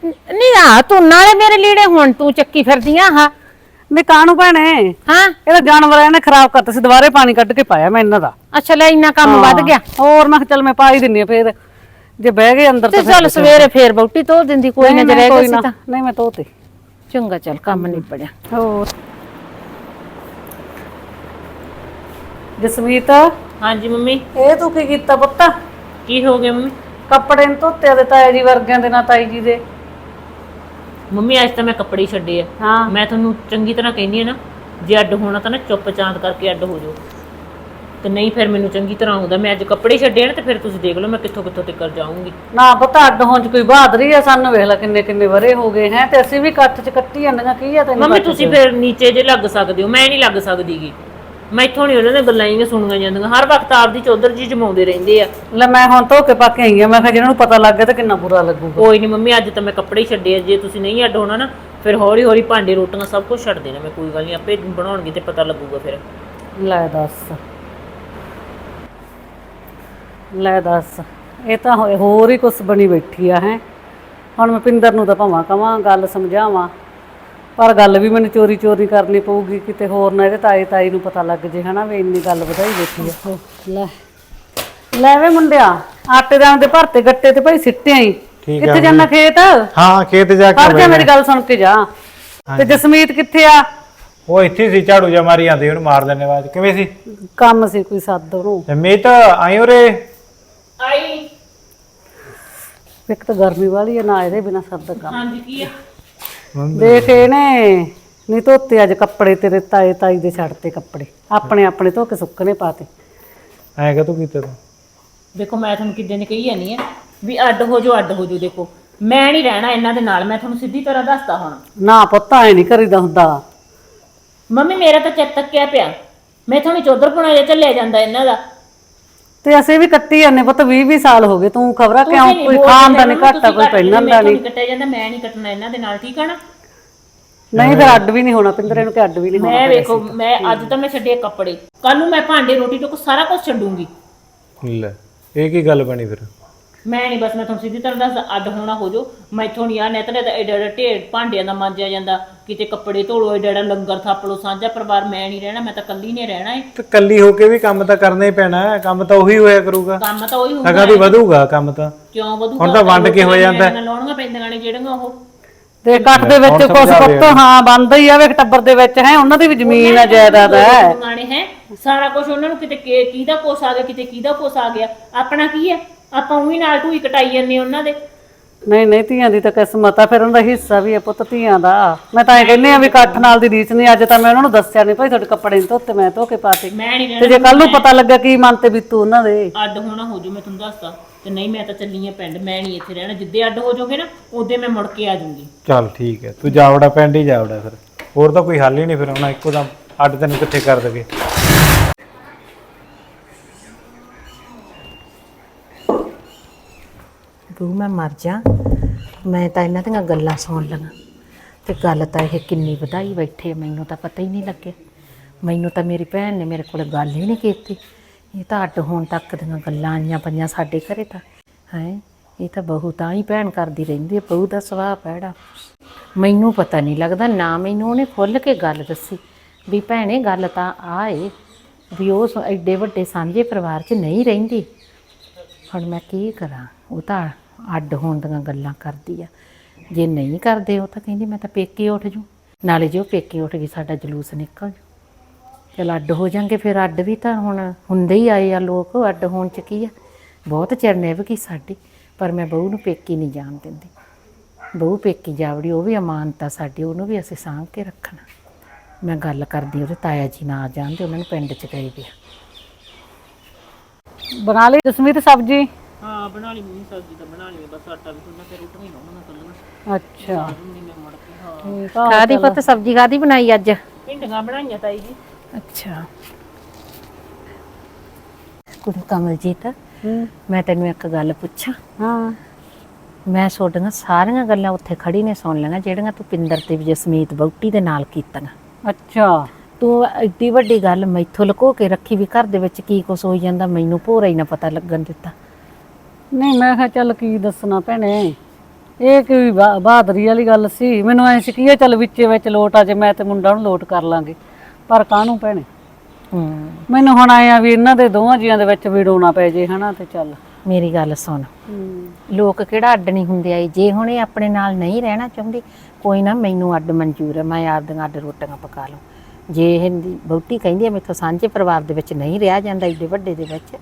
ਨਹੀਂ ਆ ਤੂੰ ਨਾਲੇ ਮੇਰੇ ਲੀੜੇ ਹੁਣ ਤੂੰ ਚੱਕੀ ਫਿਰਦੀਆਂ ਹਾਂ ਮੈਂ ਕਾਹਨੂੰ ਭੈਣੇ? ਹਾਂ? ਇਹਦਾ ਜਾਨਵਰ ਇਹਨੇ ਖਰਾਬ ਕਰਤਾ ਸੀ ਦੁਬਾਰੇ ਪਾਣੀ ਕੱਢ ਕੇ ਪਾਇਆ ਮੈਂ ਇਹਨਾਂ ਦਾ। ਅੱਛਾ ਲੈ ਇੰਨਾ ਕੰਮ ਵੱਧ ਗਿਆ। ਹੋਰ ਮੈਂ ਕਿਹਾ ਚੱਲ ਮੈਂ ਪਾ ਹੀ ਦਿੰਨੀ ਆ ਫੇਰ। ਜੇ ਬਹਿ ਗਏ ਅੰਦਰ ਤੇ ਤਾਂ ਚੱਲ ਸਵੇਰੇ ਫੇਰ ਬੌਟੀ ਧੋ ਦਿੰਦੀ ਕੋਈ ਨਾ ਜੇ ਰਹਿ ਗਈ ਸੀ ਤਾਂ। ਨਹੀਂ ਮੈਂ ਧੋਤੇ। ਚੰਗਾ ਚੱਲ ਕੰਮ ਨਹੀਂ ਪੜਿਆ ਹੋਰ? ਜਸਮੀਤ ਹਾਂਜੀ ਮੰਮੀ। ਇਹ ਤੂੰ ਕੀ ਕੀਤਾ ਪੁੱਤ? ਕੀ ਹੋ ਗਿਆ ਮੰਮੀ? ਕੱਪੜੇ ਨੂੰ ਧੋਤੇ ਦੇ ਤਾਏ ਜੀ ਵਰਗਿਆਂ ਦੇ ਨਾ ਤਾਈ ਜੀ ਦੇ। ਮੰਮੀ ਅੱਜ ਤਾਂ ਮੈਂ ਕੱਪੜੇ ਹੀ ਛੱਡੇ ਆ। ਹਾਂ। ਮੈਂ ਤੁਹਾਨੂੰ ਚੰਗੀ ਤਰ੍ਹਾਂ ਕਹਿੰਦੀ ਆ ਨਾ ਜੇ ਅੱਡ ਹੋਣਾ ਤਾਂ ਨਾ ਚੁੱਪ ਚਾਂਦ ਕਰਕੇ ਅੱਡ ਹੋ ਜਾਓ। ਤੇ ਨਹੀਂ ਫਿਰ ਮੈਨੂੰ ਚੰਗੀ ਤਰ੍ਹਾਂ ਆਉਂਦਾ। ਮੈਂ ਅੱਜ ਕੱਪੜੇ ਛੱਡੇ ਆ ਨਾ ਤੇ ਫਿਰ ਤੁਸੀਂ ਦੇਖ ਲਓ ਮੈਂ ਕਿੱਥੋਂ ਕਿੱਥੋਂ ਤੱਕ ਜਾਊਂਗੀ। ਨਾ ਪੁੱਤ ਅੱਡ ਹੋਣ ਚ ਕੋਈ ਬਹਾਦਰੀ ਆ ਸਾਨੂੰ। ਵੇਖ ਲੈ ਕਿੰਨੇ ਕਿੰਨੇ ਵਰੇ ਹੋ ਗਏ ਹੈ ਤੇ ਅਸੀਂ ਵੀ ਕੱਟ ਚ ਕੱਟੀ ਜਾਂਦੀਆਂ ਕੀ ਆ ਤੈਨੂੰ ਮੰਮੀ ਤੁਸੀਂ ਫਿਰ ਨੀਚੇ ਜੇ ਲੱਗ ਸਕਦੇ ਹੋ। ਮੈਂ ਨਹੀਂ ਲੱਗ ਸਕਦੀਗੀ। ਮੈਥੋਂ ਨਹੀਂ ਉਹਨਾਂ ਨੇ ਗੱਲਾਂ ਹੀ ਸੁਣੀਆਂ ਜਾਂਦੀਆਂ। ਹਰ ਵਕਤ ਆਪਦੀ ਚੌਧਰ ਜੀ ਜਮਾਉਂਦੇ ਰਹਿੰਦੇ ਆ। ਲੈ ਮੈਂ ਹੁਣ ਧੋ ਕੇ ਪਾ ਕੇ ਆਈ ਆ ਮੈਂ ਕਿਹਾ ਜਿਹਨਾਂ ਨੂੰ ਪਤਾ ਲੱਗ ਗਿਆ ਤਾਂ ਕਿੰਨਾ ਬੁਰਾ ਲੱਗੂਗਾ। ਕੋਈ ਨਹੀਂ ਮੰਮੀ ਅੱਜ ਤਾਂ ਮੈਂ ਕੱਪੜੇ ਹੀ ਛੱਡੇ ਆ। ਜੇ ਤੁਸੀਂ ਨਹੀਂ ਅੱਡ ਹੋਣਾ ਨਾ ਫਿਰ ਹੌਲੀ ਹੌਲੀ ਭਾਂਡੇ ਰੋਟੀਆਂ ਸਭ ਕੁਝ ਛੱਡ ਦੇਣਾ। ਮੈਂ ਕੋਈ ਗੱਲ ਨਹੀਂ ਆਪੇ ਬਣਾਉਣਗੇ ਤੇ ਪਤਾ ਲੱਗੂਗਾ ਫਿਰ। ਲੈ ਦੱਸ। ਲੈ ਦੱਸ। ਇਹ ਤਾਂ ਹੋ- ਹੋਰ ਹੀ ਕੁਛ ਬਣੀ ਬੈਠੀ ਆ ਹੈ। ਹੁਣ ਮੈਂ ਪਿੰਦਰ ਨੂੰ ਤਾਂ ਭਾਵਾਂ ਕਵਾਂ ਗੱਲ ਸਮਝਾਵਾਂ। ਪਰ ਗੱਲ ਵੀ ਮੈਨੂੰ ਚੋਰੀ ਚੋਰੀ ਕਰਨੀ ਪਊਗੀ ਕਿਤੇ ਹੋਰ ਨਾ ਇਹਦੇ ਤਾਏ ਤਾਈ ਨੂੰ ਪਤਾ ਲੱਗ ਜੇ ਹਨਾ ਵੀ ਇੰਨੀ ਗੱਲ ਵਧਾਈ ਬੈਠੀ ਆ। ਲੈ। ਲੈ ਵੇ ਮੁੰਡਿਆ ਆਟੇ ਦਾਣ ਦੇ ਭਰਤੇ ਗੱਟੇ ਤੇ ਭਾਈ ਸਿੱਟਿਆ ਹੀ ਠੀਕ ਆ ਕਿੱਥੇ ਜਾਣਾ ਖੇਤ? ਹਾਂ ਖੇਤ ਜਾ ਕੇ ਫੜ ਜਾ ਮੇਰੀ ਗੱਲ ਸੁਣ ਕੇ ਜਾ। ਤੇ ਜਸਮੀਤ ਕਿੱਥੇ ਆ? ਉਹ ਇੱਥੇ ਸੀ ਝਾੜੂ ਜਾ ਮਾਰੀ ਜਾਂਦੇ ਉਹਨੂੰ ਮਾਰ ਦਿੰਨੇ ਬਾਅਦ ਕਿਵੇਂ ਸੀ? ਕੰਮ ਸੀ ਕੋਈ ਸੱਦ ਉਹਨੂੰ। ਤੇ ਮੀਤ ਆਈ ਉਰੇ? ਆਈ। ਇੱਕ ਤਾਂ ਗਰਮੀ ਵਾਲੀ ਆ ਨਾ ਇਹਦੇ ਬਿਨਾ ਸਰਦ ਕੰਮ। ਹਾਂਜੀ ਕੀ ਆ? ਦੇਖ ਇਹਨੇ ਨਹੀਂ ਧੋਤੇ ਅੱਜ ਕੱਪੜੇ ਤੇਰੇ ਤਾਏ ਤਾਈ ਦੇ ਛੱਡਤੇ ਕੱਪੜੇ। ਆਪਣੇ ਆਪਣੇ ਧੋ ਕੇ ਸੁੱਕਣੇ ਪਾਤੇ ਐਂ ਕਾ ਤੂੰ ਕੀਤਾ ਤੂੰ? ਦੇਖੋ ਮੈਂ ਤੁਹਾਨੂੰ ਕਿੱਦਾਂ ਦੀ ਕਹੀ ਜਾਨੀ ਆ ਵੀ ਅੱਡ ਹੋ ਜਾਓ ਅੱਡ ਹੋ ਜਾਓ ਦੇਖੋ। ਮੈਂ ਨਹੀਂ ਰਹਿਣਾ ਇਹਨਾਂ ਦੇ ਨਾਲ ਮੈਂ ਤੁਹਾਨੂੰ ਸਿੱਧੀ ਤਰ੍ਹਾਂ ਦੱਸਦਾ ਹੁਣ। ਨਾ ਪੁੱਤ ਐ ਨਹੀਂ ਕਰੀਦਾ ਹੁੰਦਾ। ਮੰਮੀ ਮੇਰਾ ਤਾਂ ਚਿੱਤ ਤੱਕਿਆ ਪਿਆ। ਮੈਂ ਤੁਹਾਨੂੰ ਚੌਧਰ ਪੁਣਾ ਜੇ ਚੱਲਿਆ ਜਾਂਦਾ ਇਹਨਾਂ ਦਾ। ਤੇ ਅਸੀਂ ਵੀ ਕੱਟੀ ਜਾਂਦੇ ਪੁੱਤ 20 20 ਸਾਲ ਹੋ ਗਏ ਤੂੰ ਖਬਰਾਂ ਕਿਉਂ ਕੋਈ ਖਾਣ ਦਾ ਨਹੀਂ ਘਾਟਾ ਕੋਈ ਲੈਂਦੇ, ਦਾ ਨਹੀਂ ਕੱਟਿਆ ਜਾਂਦਾ ਮੈਂ ਨਹੀਂ ਕੱਟਣਾ ਇਹਨਾਂ ਦੇ ਨਾਲ ਠੀਕ ਆ ਨਾ? ਨਹੀਂ ਫਿਰ ਅੱਡ ਵੀ ਨਹੀਂ ਹੋਣਾ ਪਿੰਦਰੇ ਨੂੰ ਕਿ ਅੱਡ ਵੀ ਨਹੀਂ ਹੋਣਾ ਮੈਂ ਵੇਖੋ ਮੈਂ ਅੱਜ ਤਾਂ ਮੈਂ ਛੱਡੇ ਕੱਪੜੇ। ਕੱਲ ਨੂੰ ਮੈਂ ਭਾਂਡੇ ਰੋਟੀ ਟੁੱਕ ਸਾਰਾ ਕੁਝ ਛੱਡੂੰਗੀ। ਲੈ ਇਹ ਕੀ ਗੱਲ ਬਣੀ ਫਿਰ? ਮੈਂ ਨਹੀਂ ਬਸ ਮੈਂ ਤੁਹਾਨੂੰ ਸਿੱਧੀ ਤਰ੍ਹਾਂ ਦੱਸ ਅੱਡ ਹੋਣਾ ਹੋ ਜੋ ਮੈਥੋਂ ਨਹੀਂ ਆ ਨੈਤ ਨੇ ਤਾਂ ਏਡਾ ਏਡਾ ਢੇਰ ਭਾਂਡਿਆਂ ਦਾ ਮਾਂਜਿਆ ਜਾਂਦਾ। ਕਿਤੇ ਕੱਪੜੇ ਧੋਲੋ ਏਡਾ ਏਡਾ ਲੰਗਰ ਥਾਪ ਲਓ ਸਾਂਝਾ ਪਰਿਵਾਰ ਮੈਂ ਨਹੀਂ ਰਹਿਣਾ ਮੈਂ ਤਾਂ ਕੱਲੀ ਨੇ ਰਹਿਣਾ ਏ। ਤੇ ਕੱਲੀ ਹੋ ਕੇ ਵੀ ਕੰਮ ਤਾਂ ਕਰਨਾ ਹੀ ਪੈਣਾ ਹੈ ਕੰਮ ਤਾਂ ਉਹੀ ਹੋਇਆ ਕਰੂਗਾ। ਕੰਮ ਤਾਂ ਉਹੀ ਹੁੰਦਾ ਅਗਾ ਵੀ ਵਧੂਗਾ ਕੰਮ ਤਾਂ। ਕਿਉਂ ਵਧੂਗਾ? ਹੁਣ ਤਾਂ ਵੰਡ ਕੇ ਹੋ ਜਾਂਦਾ। ਹੈ। ਲਾਉਣੀਆਂ ਪੈਂਦੀਆਂ ਨੇ ਜਿਹੜੀਆਂ ਉਹ। ਤੇ ਇਕੱਠ ਦੇ ਵਿੱਚ ਕੁਛ ਪੁੱਤ ਹਾਂ ਬੰਦਾ ਹੀ ਆਵੇ ਟੱਬਰ ਦੇ ਵਿੱਚ ਹੈ ਉਹਨਾਂ ਦੀ ਵੀ ਜ਼ਮੀਨ ਆ ਜਾਇਦਾਦ ਹੈ। ਸਾਰਾ ਕੁਝ ਉਹਨਾਂ ਨੂੰ ਕਿਤੇ ਕੀ- ਕਿਹਦਾ ਕੋਸ ਆ ਗਿਆ ਕਿਤੇ ਕਿਹਦਾ ਕੋਸ ਆ ਗਿਆ। ਆਪਣਾ ਕੀ ਹੈ? ਆਪਾਂ ਉਹੀ ਨਾਲ ਢੂਈ ਕਟਾਈ ਜਾਂਦੇ ਉਹਨਾਂ ਦੇ। ਨਹੀਂ ਨਹੀਂ ਧੀਆਂ ਦੀ ਤਾਂ ਕਿਸਮਤ ਆ ਫਿਰ ਉਹਨਾਂ ਦਾ ਹਿੱਸਾ ਵੀ ਹੈ ਪੁੱਤ ਧੀਆਂ ਦਾ। ਮੈਂ ਤਾਂ ਇਹ ਕਹਿੰਦੀ ਆ ਵੀ ਇਕੱਠ ਨਾਲ ਦੀ ਰੀਸ ਨਹੀਂ ਅੱਜ ਤਾਂ ਮੈਂ ਉਹਨਾਂ ਨੂੰ ਦੱਸਿਆ ਨਹੀਂ ਭਾਈ ਤੁਹਾਡੇ ਕੱਪੜੇ ਨਹੀਂ ਧੋਤੇ ਮੈਂ ਧੋ ਕੇ ਪਾਤੇ ਮੈਂ ਨਹੀਂ ਤੇ ਰਹਿਣਾ ਜੇ ਕੱਲ ਨੂੰ ਪਤਾ ਲੱਗਾ ਕੀ ਮਨ ਤੇ ਬੀਤੂ ਉਹਨਾਂ ਦੇ। ਅੱਡ ਹੋਣਾ ਹੋ ਜੂ ਮੈਂ ਤੁਹਾਨੂੰ ਦੱਸਦਾ। ਤੇ ਨਹੀਂ ਮੈਂ ਤਾਂ ਚੱਲੀ ਆ ਪਿੰਡ ਮੈਂ ਨਹੀਂ ਇੱਥੇ ਰਹਿਣਾ। ਜਿੱਦੇ ਅੱਡ ਹੋ ਜਾਓਗੇ ਨਾ ਉਹਦੇ ਮੈਂ ਮੁੜ ਕੇ ਆ ਜਾਊਂਗੀ। ਚੱਲ ਠੀਕ ਹੈ ਤੂੰ ਜਾਵੜਾ ਪਿੰਡ ਹੀ ਜਾਵੜਾ ਫਿਰ। ਹੋਰ ਤਾਂ ਕੋਈ ਹੱਲ ਹੀ ਨਹੀਂ ਫਿਰ ਹੁਣ ਇੱਕੋ ਦਮ ਅੱਡ ਤੈਨੂੰ ਕਿੱਥੇ ਕਰ ਦਗੇ ਬੂ, ਮੈਂ ਮਰ ਜਾ। ਮੈਂ ਤਾਂ ਇਹਨਾਂ ਦੀਆਂ ਗੱਲਾਂ ਸੁਣ ਲਈਆਂ ਤੇ ਗੱਲ ਤਾਂ ਇਹ ਕਿੰਨੀ ਵਧਾਈ ਬੈਠੇ ਮੈਨੂੰ ਤਾਂ ਪਤਾ ਹੀ ਨਹੀਂ ਲੱਗਿਆ। ਮੈਨੂੰ ਤਾਂ ਮੇਰੀ ਭੈਣ ਨੇ ਮੇਰੇ ਕੋਲ ਗੱਲ ਹੀ ਨਹੀਂ ਕੀਤੀ। ਇਹ ਤਾਂ ਅੱਡ ਹੋਣ ਤੱਕ ਦੀਆਂ ਗੱਲਾਂ ਆਈਆਂ ਪਈਆਂ ਸਾਡੇ ਘਰੇ ਤਾਂ। ਹੈ, ਇਹ ਤਾਂ ਬਹੂ ਤਾਂ ਹੀ ਭੈਣ ਕਰਦੀ ਰਹਿੰਦੀ ਹੈ ਬਹੂ ਦਾ ਸੁਭਾਅ ਪੈੜਾ ਮੈਨੂੰ ਪਤਾ ਨਹੀਂ ਲੱਗਦਾ, ਨਾ ਮੈਨੂੰ ਉਹਨੇ ਖੁੱਲ ਕੇ ਗੱਲ ਦੱਸੀ। ਵੀ ਭੈਣੇ, ਗੱਲ ਤਾਂ ਆ ਏ, ਵੀ ਉਹ ਸ- ਐਡੇ ਵੱਡੇ ਸਾਂਝੇ ਪਰਿਵਾਰ 'ਚ ਨਹੀਂ ਰਹਿੰਦੀ। ਹੁਣ ਮੈਂ ਕੀ ਕਰਾਂ? ਉਹ ਤਾਂ ਅੱਡ ਹੋਣ ਦੀਆਂ ਗੱਲਾਂ ਕਰਦੀ ਆ। ਜੇ ਨਹੀਂ ਕਰਦੇ ਉਹ ਤਾਂ ਕਹਿੰਦੀ ਮੈਂ ਤਾਂ ਪੇਕੇ ਉੱਠ ਜੂ। ਨਾਲੇ ਜੇ ਉਹ ਪੇਕੇ ਉੱਠ ਗਈ, ਸਾਡਾ ਜਲੂਸ ਨਿਕਲ ਜੂ। ਚਲ ਅੱਡ ਹੋ ਜਾਾਂਗੇ, ਫਿਰ ਅੱਡ ਵੀ ਤਾਂ ਹੁਣ ਹੁੰਦੇ ਹੀ ਆਏ ਆ ਲੋਕ, ਅੱਡ ਹੋਣ ਚ ਕੀ ਆ? ਬਹੁਤ ਚਿਰ ਨਿਭ ਗਈ ਸਾਡੀ, ਪਰ ਮੈਂ ਬਹੂ ਨੂੰ ਪੇਕੀ ਨਹੀਂ ਜਾਣ ਦਿੰਦੀ। ਬਹੂ ਪੇਕੀ ਜਾਵੜੀ, ਉਹ ਵੀ ਅਮਾਨਤਾ ਸਾਡੀ, ਉਹਨੂੰ ਵੀ ਅਸੀਂ ਸਾਂਭ ਕੇ ਰੱਖਣਾ। ਮੈਂ ਗੱਲ ਕਰਦੀ, ਉਹਦੇ ਤਾਇਆ ਜੀ ਨਾ ਆ ਜਾਣ ਤੇ ਉਹਨਾਂ ਨੂੰ ਪਿੰਡ ਚ ਗਏ ਵੀ ਆ। ਬਣਾ ਲਈ ਜਸਮੀਤ ਸਬਜੀ? ਹਾਂ ਬਣਾ ਲਈ ਮੂੰਹ ਸਬਜ਼ੀ ਤਾਂ ਬਣਾ ਲਈ ਬਸ ਆਟਾ ਵੀ ਖੁੱਲ੍ਹਾ ਤੇ ਰੋਟੀਆਂ ਹੀ ਲਾਉਣਾ ਕੱਲ੍ਹ ਅੱਛਾ। ਨਹੀਂ ਮੈਂ ਮੁੜ ਕੇ ਹਾਂ। ਠੀਕ ਆ ਕਾਦੀ ਪੁੱਤ ਸਬਜ਼ੀ ਕਾਦੀ ਬਣਾਈ ਅੱਜ? ਭਿੰਡੀਆਂ ਬਣਾਈਆਂ ਤਾਈ ਜੀ। ਅੱਛਾ। ਕੁੜੀ ਕਮਲਜੀਤ ਹੂੰ, ਮੈਂ ਤੈਨੂੰ ਇੱਕ ਗੱਲ ਪੁੱਛਾਂ? ਹਾਂ। ਮੈਂ ਤੁਹਾਡੀਆਂ ਸਾਰੀਆਂ ਗੱਲਾਂ ਉੱਥੇ ਖੜੀ ਨੇ ਸੁਣ ਲਈਆਂ ਜਿਹੜੀਆਂ ਤੂੰ ਪਿੰਦਰ ਤੇ ਜਸਮੀਤ ਬੌਟੀ ਦੇ ਨਾਲ ਕੀਤੀਆਂ। ਅੱਛਾ। ਤੂੰ ਐਡੀ ਵੱਡੀ ਗੱਲ ਮੈਥੋਂ ਲੁਕੋ ਕੇ ਰੱਖੀ ਵੀ ਘਰ ਦੇ ਵਿੱਚ ਕੀ ਕੁਛ ਹੋਈ ਜਾਂਦਾ ਮੈਨੂੰ ਭੋਰਾ ਹੀ ਨਾ ਪਤਾ ਲੱਗਣ ਦਿੱਤਾ। ਨਹੀਂ ਮੈਂ ਕਿਹਾ ਚੱਲ ਕੀ ਦੱਸਣਾ ਭੈਣੇ। ਇਹ ਕੋਈ ਬਹਾ- ਬਹਾਦਰੀ ਵਾਲੀ ਗੱਲ ਸੀ। ਮੈਨੂੰ ਐ ਸੀ ਕੀ ਆ ਚੱਲ ਵਿੱਚੇ ਵਿੱਚ ਲੋਟ ਆ ਜੇ ਮੈਂ ਤੇ ਮੁੰਡਾ ਨੂੰ ਲੋਟ ਕਰ ਲਾਂਗੇ। ਪਰ ਕਾਹਨੂੰ ਭੈਣੇ? ਹੂੰ। ਮੈਨੂੰ ਹੁਣ ਆਇਆ ਵੀ ਇਹਨਾਂ ਦੇ ਦੋਵਾਂ ਜੀਆਂ ਦੇ ਵਿੱਚ ਵੀ ਡੋਣਾ ਪੈ ਜੇ ਹਨਾ ਤੇ ਚੱਲ। ਮੇਰੀ ਗੱਲ ਸੁਣ। ਲੋਕ ਕਿਹੜਾ ਅੱਡ ਨਹੀਂ ਹੁੰਦੇ ਆਏ। ਜੇ ਹੁਣ ਇਹ ਆਪਣੇ ਨਾਲ ਨਹੀਂ ਰਹਿਣਾ ਚਾਹੁੰਦੀ ਕੋਈ ਨਾ ਮੈਨੂੰ ਅੱਡ ਮਨਜ਼ੂਰ ਹੈ ਮੈਂ ਆਪਦੀਆਂ ਅੱਡ ਰੋਟੀਆਂ ਪਕਾ ਲਵਾਂ ਜੇ ਇਹ ਬਹੁਤੀ ਕਹਿੰਦੀ ਹੈ ਮੇਥੋਂ ਸਾਂਝੇ ਪਰਿਵਾਰ ਦੇ ਵਿੱਚ ਨਹੀਂ ਰਿਹਾ ਜਾਂਦਾ ਏਡੇ ਵੱਡੇ ਦੇ ਵਿੱਚ।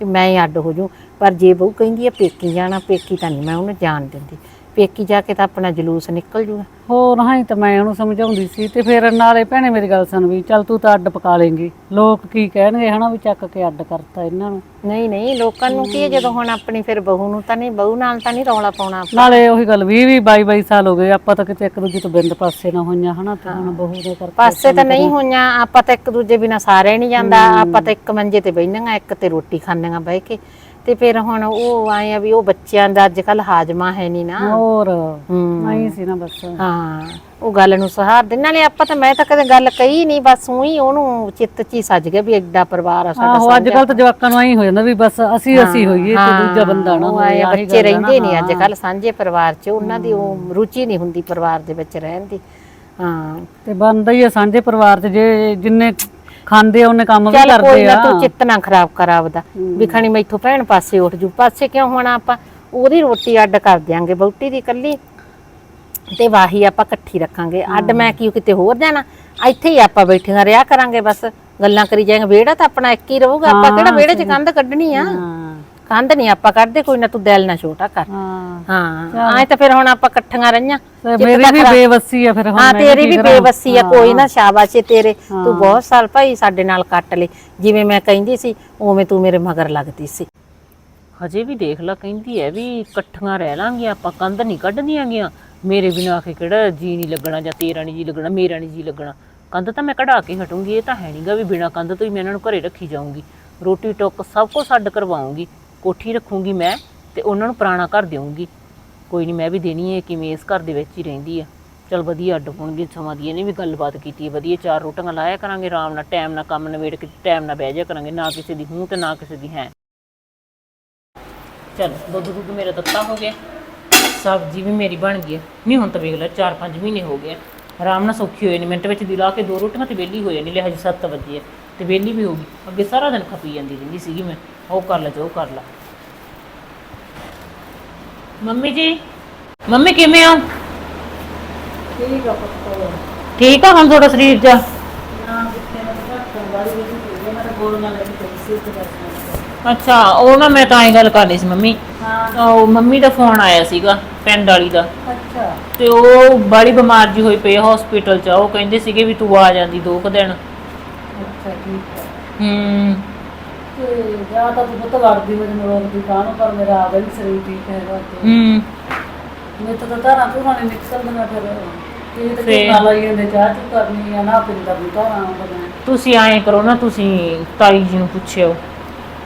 ਤੇ ਮੈਂ ਹੀ ਅੱਡ ਹੋ ਜੂ ਪਰ ਜੇ ਬਹੂ ਕਹਿੰਦੀ ਹੈ ਪੇਕੀ ਜਾਣਾ, ਪੇਕੀ ਤਾਂ ਨਹੀਂ ਮੈਂ ਉਹਨੂੰ ਜਾਣ ਦਿੰਦੀ। ਪੇਕੀ ਜਾ ਕੇ ਤਾਂ ਆਪਣਾ ਜਲੂਸ ਨਿਕਲ ਜੂਗਾ। ਹੋਰ ਹਾਂ ਹੀ ਤਾਂ ਮੈਂ ਉਹਨੂੰ ਸਮਝਾਉਂਦੀ ਸੀ ਤੇ ਫਿਰ ਨਾਲੇ ਭੈਣੇ ਮੇਰੀ ਗੱਲ ਸੁਣ ਵੀ ਚੱਲ ਤੂੰ ਤਾਂ ਅੱਡ ਪਕਾ ਲੇਂਗੀ। ਲੋਕ ਕੀ ਕਹਿਣਗੇ ਹਨਾ ਵੀ ਚੱਕ ਕੇ ਅੱਡ ਕਰਤਾ ਇਹਨਾਂ ਨੂੰ। ਨਹੀਂ ਨਹੀਂ ਲੋਕਾਂ ਨੂੰ ਕੀ ਹੈ ਜਦੋਂ ਹੁਣ ਆਪਣੀ ਫਿਰ ਬਹੂ ਨੂੰ ਤਾਂ ਨਹੀਂ ਬਹੂ ਨਾਲ ਤਾਂ ਨਹੀਂ ਰੌਲਾ ਪਾਉਣਾ ਨਾਲੇ ਉਹੀ ਗੱਲ 20 20 22 22 ਸਾਲ ਹੋ ਗਏ ਆਪਾਂ ਤਾਂ ਕਿਤੇ ਇੱਕ ਦੂਜੇ ਤੋਂ ਬਿੰਦ ਪਾਸੇ ਨਾ ਹੋਈਆਂ ਹਨਾ ਤੇ ਹੁਣ ਬਹੂ ਦੇ ਕਰਕੇ ਪਾਸੇ ਤਾਂ ਨਹੀਂ ਹੋਈਆਂ ਆਪਾਂ ਤਾਂ ਇੱਕ ਦੂਜੇ ਬਿਨਾ ਸਾਰੇ ਨਹੀਂ ਜਾਂਦਾ ਆਪਾਂ ਤਾਂ ਇੱਕ ਮੰਜੇ ਤੇ ਬੈਠੀਆਂ ਇੱਕ ਤੇ ਰੋਟੀ ਖਾਂਦੀਆਂ ਬਹਿ ਕੇ। ਤੇ ਫਿਰ ਹੁਣ ਉਹ ਆਏ ਆ ਵੀ ਉਹ ਬੱਚਿਆਂ ਦਾ ਅੱਜ ਕੱਲ ਹਾਜਮਾ ਹੈ ਨਹੀਂ ਨਾ। ਹੋਰ। ਹੂੰ। ਨਹੀਂ ਸੀ ਨਾ ਬਸ। ਹਾਂ ਉਹ ਗੱਲ ਨੂੰ ਸਹਾਰ ਦੇ। ਨਾਲੇ ਆਪਾਂ ਤਾਂ ਮੈਂ ਤਾਂ ਕਦੇ ਗੱਲ ਕਹੀ ਨਹੀਂ ਬਸ ਉਹੀ ਉਹਨੂੰ ਚਿੱਤ 'ਚ ਹੀ ਸੱਜ ਗਿਆ ਵੀ ਐਡਾ ਪਰਿਵਾਰ ਆ ਸਾਡਾ ਆਹੋ ਅੱਜ ਕੱਲ ਤਾਂ ਜਵਾਕਾਂ ਨੂੰ ਐਂ ਹੋ ਜਾਂਦਾ ਵੀ ਬਸ ਅਸੀਂ ਅਸੀਂ ਹੋਈਏ ਤੇ ਦੂਜਾ ਬੰਦਾ ਨਾ ਹੋਏ ਆਹੀ ਬੱਚੇ ਗੱਲ ਆ ਨਾ, ਰਹਿੰਦੇ ਨਹੀਂ ਅੱਜ ਕੱਲ ਸਾਂਝੇ ਪਰਿਵਾਰ 'ਚ ਉਹਨਾਂ ਦੀ ਉਹ ਰੁਚੀ ਨਹੀਂ ਹੁੰਦੀ ਪਰਿਵਾਰ ਦੇ ਵਿੱਚ ਰਹਿਣ ਦੀ। ਹਾਂ। ਤੇ ਬੰਦਾ ਹੀ ਆ ਸਾਂਝੇ ਪਰਿਵਾਰ 'ਚ ਜੇ ਜਿੰਨੇ ਖਾਂਦੇ ਆ ਉਹਨੇ ਕੰਮ ਵੀ ਚੱਲ ਕੋਈ ਕਰਦੇ ਨਾ ਆ। ਤੂੰ ਚਿੱਤ ਨਾ ਖਰਾਬ ਕਰ ਆਪਦਾ। ਵੀ ਖਣੀ ਮੈਥੋਂ ਭੈਣ ਪਾਸੇ ਉੱਠ ਜੂ। ਪਾਸੇ ਕਿਉਂ ਹੋਣਾ ਆਪਾਂ? ਉਹਦੀ ਰੋਟੀ ਅੱਡ ਕਰ ਦਿਆਂਗੇ ਬੌਟੀ ਦੀ ਕੱਲੀ ਤੇ ਵਾਹੀ ਆਪਾਂ ਇਕੱਠੀ ਰੱਖਾਂਗੇ। ਅੱਡ ਮੈਂ ਕੀ ਕਿਤੇ ਹੋਰ ਜਾਣਾ? ਇੱਥੇ ਹੀ ਆਪਾਂ ਬੈਠੀਆਂ ਰਿਹਾ ਕਰਾਂਗੇ ਬਸ। ਗੱਲਾਂ ਕਰੀ ਜਾਵਾਂਗੇ ਵਿਹੜਾ ਤਾਂ ਆਪਣਾ ਇੱਕ ਹੀ ਰਹੂਗਾ। ਆਪਾਂ ਕਿਹੜਾ ਵਿਹੜੇ 'ਚ ਕੰਧ ਕੱਢਣੀ ਆ? ਹਾਂ। ਕੰਧ ਨਹੀਂ ਆਪਾਂ ਕੱਢਦੇ ਕੋਈ ਨਾ ਤੂੰ ਦਿਲ ਨਾ ਛੋਟਾ ਕਰ। ਹਾਂ। ਹਾਂ ਐ ਤਾਂ ਫਿਰ ਹੁਣ ਆਪਾਂ ਇਕੱਠੀਆਂ ਰਹੀਆਂ। ਤੇ ਮੇਰੀ ਵੀ ਬੇਵਸੀ ਆ ਫਿਰ ਹੁਣ ਹਾਂ ਤੇਰੀ ਵੀ? ਬੇਵਸੀ ਆ ਕੋਈ ਨਾ ਸ਼ਾਬਾਸ਼ ਏ ਤੇਰੇ। ਤੂੰ ਬਹੁਤ ਸਾਲ ਭਾਈ ਸਾਡੇ ਨਾਲ ਕੱਟ ਲਏ। ਜਿਵੇਂ ਮੈਂ ਕਹਿੰਦੀ ਸੀ ਉਵੇਂ ਤੂੰ ਮੇਰੇ ਮਗਰ ਲੱਗਦੀ ਸੀ। ਹਜੇ ਵੀ ਦੇਖ ਲਾ ਕਹਿੰਦੀ ਐ ਵੀ ਇਕੱਠੀਆਂ ਰਹਿ ਲਾਂਗੇ ਆਪਾਂ ਕੰਧ ਨਹੀਂ ਕੱਢਣੀਆਂ ਗੀਆਂ ਮੇਰੇ ਬਿਨਾਂ ਆਖੇ ਕਿਹੜਾ ਜੀ ਨਹੀਂ ਲੱਗਣਾ ਜਾਂ ਤੇਰਾ ਨਹੀਂ ਜੀ ਲੱਗਣਾ ਮੇਰਾ ਨਹੀਂ ਜੀ ਲੱਗਣਾ। ਕੰਧ ਤਾਂ ਮੈਂ ਕਢਾ ਕੇ ਹਟੂੰਗੀ ਇਹ ਤਾਂ ਹੈ ਨਹੀਂਗਾ ਵੀ ਬਿਨਾਂ ਕੰਧ ਤੋਂ ਹੀ ਮੈਂ ਇਹਨਾਂ ਨੂੰ ਘਰੇ ਰੱਖੀ ਜਾਊਂਗੀ। ਰੋਟੀ ਟੁੱਕ ਸਭ ਕੁਝ ਛੱਡ ਕਰਵਾਉਂਗੀ। ਕੋਠੀ ਰੱਖੂੰਗੀ ਮੈਂ ਤੇ ਉਹਨਾਂ ਨੂੰ ਪੁਰਾਣਾ ਘਰ ਦੇਵਾਂਗੀ ਕੋਈ ਨਹੀਂ ਮੈਂ ਵੀ ਦੇਣੀ ਹੈ ਕਿਵੇਂ ਇਸ ਘਰ ਦੇ ਵਿੱਚ ਹੀ ਰਹਿੰਦੀ ਆ। ਚਲ ਵਧੀਆ ਅੱਡ ਹੋਣਗੇ ਸਮਾਂ ਦੀ, ਇਹਨੇ ਵੀ ਗੱਲਬਾਤ ਕੀਤੀ ਹੈ ਵਧੀਆ ਚਾਰ ਰੋਟੀਆਂ ਲਾਇਆ ਕਰਾਂਗੇ ਆਰਾਮ ਨਾਲ, ਟਾਈਮ ਨਾਲ ਕੰਮ ਨਵੇੜ ਕੇ, ਟਾਈਮ ਨਾਲ ਬਹਿ ਜਾ ਕਰਾਂਗੇ, ਨਾ ਕਿਸੇ ਦੀ ਹੂੰ ਤੇ ਨਾ ਕਿਸੇ ਦੀ ਹੈ। ਚਲ, ਦੁੱਧ ਦੁੱਧ ਮੇਰਾ ਦਿੱਤਾ ਹੋ ਗਿਆ। ਸਬਜ਼ੀ ਵੀ ਮੇਰੀ ਬਣ ਗਈ ਹੈ। ਨਹੀਂ ਹੁਣ ਤਾਂ ਵੇਖ ਲੈ 4-5 ਮਹੀਨੇ ਹੋ ਗਏ ਆਰਾਮ ਨਾਲ ਸੌਖੀ ਹੋਏ ਨੇ, ਮਿੰਟ ਵਿੱਚ ਦਿਲਾ ਕੇ ਦੋ ਰੋਟੀਆਂ ਤੇ ਵਿਹਲੀ ਹੋ ਜਾਣੀ ਲੈ ਹਜੇ 7 ਵਜੇ ਤੇ ਵਿਹਲੀ ਵੀ ਹੋ ਗਈ। ਅੱਗੇ ਸਾਰਾ ਦਿਨ ਖਪੀ ਜਾਂਦੀ ਰਹਿੰਦੀ ਸੀਗੀ ਮੈਂ। ਉਹ ਕਰ ਲੈ ਜੋ ਕਰ ਲੈ। ਮੰਮੀ ਜੀ ਮੰਮੀ ਕਿਵੇਂ ਹੋ? ਠੀਕ ਆ ਪੁੱਤ ਠੀਕ ਆ ਹੁਣ ਤੁਹਾਡਾ ਸਰੀਰ ਜਾ? ਨਾ ਕਿਤੇ ਨਾ ਘੱਟ ਵਾਲੀ ਵੀ ਨਹੀਂ ਮੈਂ ਤਾਂ ਗੋਲੀਆਂ ਲੈ ਕੇ ਪਈ ਸੀ ਉੱਥੇ ਬੈਠਣਾ ਅੱਛਾ ਉਹ ਨਾ ਮੈਂ ਤਾਂ ਇਹ ਗੱਲ ਕਰਨੀ ਸੀ ਮੰਮੀ। ਹਾਂ। ਉਹ ਮੰਮੀ ਦਾ ਫੋਨ ਆਇਆ ਸੀਗਾ ਪਿੰਡ ਵਾਲੀ ਦਾ। ਅੱਛਾ। ਤੇ ਉਹ ਬੜੀ ਬਿਮਾਰ ਜੀ ਹੋਈ ਪਈ ਹਸਪੀਟਲ 'ਚ। ਉਹ ਕਹਿੰਦੇ ਸੀਗੇ ਵੀ ਤੂੰ ਆ ਜਾਂਦੀ ਦੋ ਕੁ ਦਿਨ। ਹੈ। ਹੂੰ ਤੇ ਜਾਂ ਤਾਂ ਤੂੰ ਪੁੱਤ ਵੜਦੀ ਮੈਨੂੰ ਰੋਕਦੀ ਕਾਹਨੂੰ ਪਰ ਮੇਰਾ ਆਪ ਵੀ ਸਰੀਰ ਠੀਕ ਹੈਗਾ ਤੇ ਹੂੰ। ਮੈਂ ਤਾਂ ਧਾਰਾਂ ਧੂਰਾਂ ਨਹੀਂ ਨਿਕਲਦੀਆਂ ਫਿਰ। ਇਹ ਤਾਂ ਫੇਰ? ਕਿੰਨਾ ਲਾਈ ਜਾਂਦੇ ਚਾਹ ਚੁ ਕਰਨੀ ਆ ਨਾ ਪਿੰਦਰ ਨੂੰ ਧਾਰਾਂ ਆਉਂਦੀਆਂ ਤੁਸੀਂ ਐਂ ਕਰੋ ਨਾ ਤੁਸੀਂ ਤਾਈ ਜੀ ਨੂੰ ਪੁੱਛਿਓ।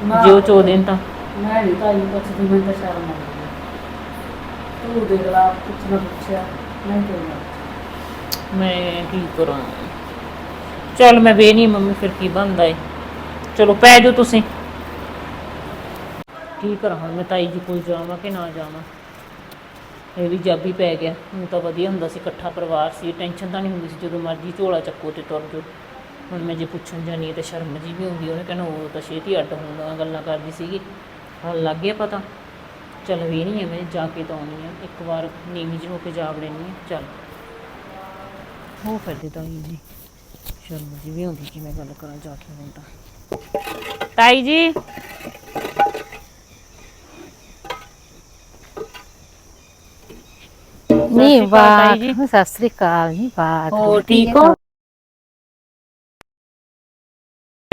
ਨਾ ਜੇ ਉਹ ਚੋ ਦੇਣ ਤਾਂ। ਮੈਂ ਨਹੀਂ ਤਾਂ ਇਹ ਪੁੱਛਦੀ ਮੈਂ ਤਾਂ ਸ਼ਰਮ ਆਉਂਦੀ ਹੈ। ਤੂੰ ਦੇਖ ਲਾ ਪੁੱਛਣਾ ਪੁੱਛਿਆ ਨਹੀਂ ਕੋਈ ਨਾ ਮੈਂ ਕੀ ਕਰਾਂ? ਚਲ ਮੈਂ ਵੇ ਨਹੀਂ ਮੰਮੀ ਫਿਰ ਕੀ ਬਣਦਾ ਏ? ਚਲੋ ਪੈ ਜਾਓ ਤੁਸੀਂ। ਕੀ ਕਰਾਂ ਹੁਣ, ਮੈਂ ਤਾਈ ਜੀ ਕੋਲ ਜਾਵਾਂ ਕਿ ਨਾ ਜਾਵਾਂ? ਇਹ ਵੀ ਜਾਬੀ ਪੈ ਗਿਆ। ਹੁਣ ਤਾਂ ਵਧੀਆ ਹੁੰਦਾ ਸੀ, ਇਕੱਠਾ ਪਰਿਵਾਰ ਸੀ। ਟੈਨਸ਼ਨ ਤਾਂ ਨਹੀਂ ਹੁੰਦੀ ਸੀ, ਜਦੋਂ ਮਰਜ਼ੀ ਝੋਲਾ ਚੱਕੋ ਤੇ ਤੁਰ ਜਾਓ। ਹੁਣ ਮੈਂ ਜੇ ਪੁੱਛਣ ਜਾਨੀ ਹੈ ਤੇ ਸ਼ਰਮ ਜੀ ਵੀ ਹੁੰਦੀ ਉਹਨੇ ਕਹਿੰਦਾ ਉਹ ਤਾਂ ਛੇਤੀ ਅੱਡ ਹੁੰਦਾ ਗੱਲਾਂ ਕਰਦੀ ਸੀਗੀ। ਹੁਣ ਲੱਗ ਗਿਆ ਪਤਾ। ਚੱਲ ਵੀ ਨਹੀਂ ਹੈ ਮੈਂ ਜਾ ਕੇ ਤਾਂ ਆਉਣੀ ਆ ਇੱਕ ਵਾਰ ਨੀਵੀਂ ਜਿਹੀ ਹੋ ਕੇ ਜਾ ਵੜਨੀ ਆ ਚੱਲ। ਹੋ ਫਿਰਦੀ ਤਾਈ ਜੀ। ਸ਼ਰਮ ਜੀ ਵੀ ਹੁੰਦੀ ਕਿ ਮੈਂ ਗੱਲ ਕਰਾਂ ਜਾ ਕੇ ਹੁਣ ਤਾਂ। ਤਾਈ ਜੀ। ਨਹੀਂ। ਵਾਹ ਸਤਿ ਸ੍ਰੀ ਅਕਾਲ ਜੀ ਵਾਹ ਹੋਰ ਠੀਕ ਹੋ?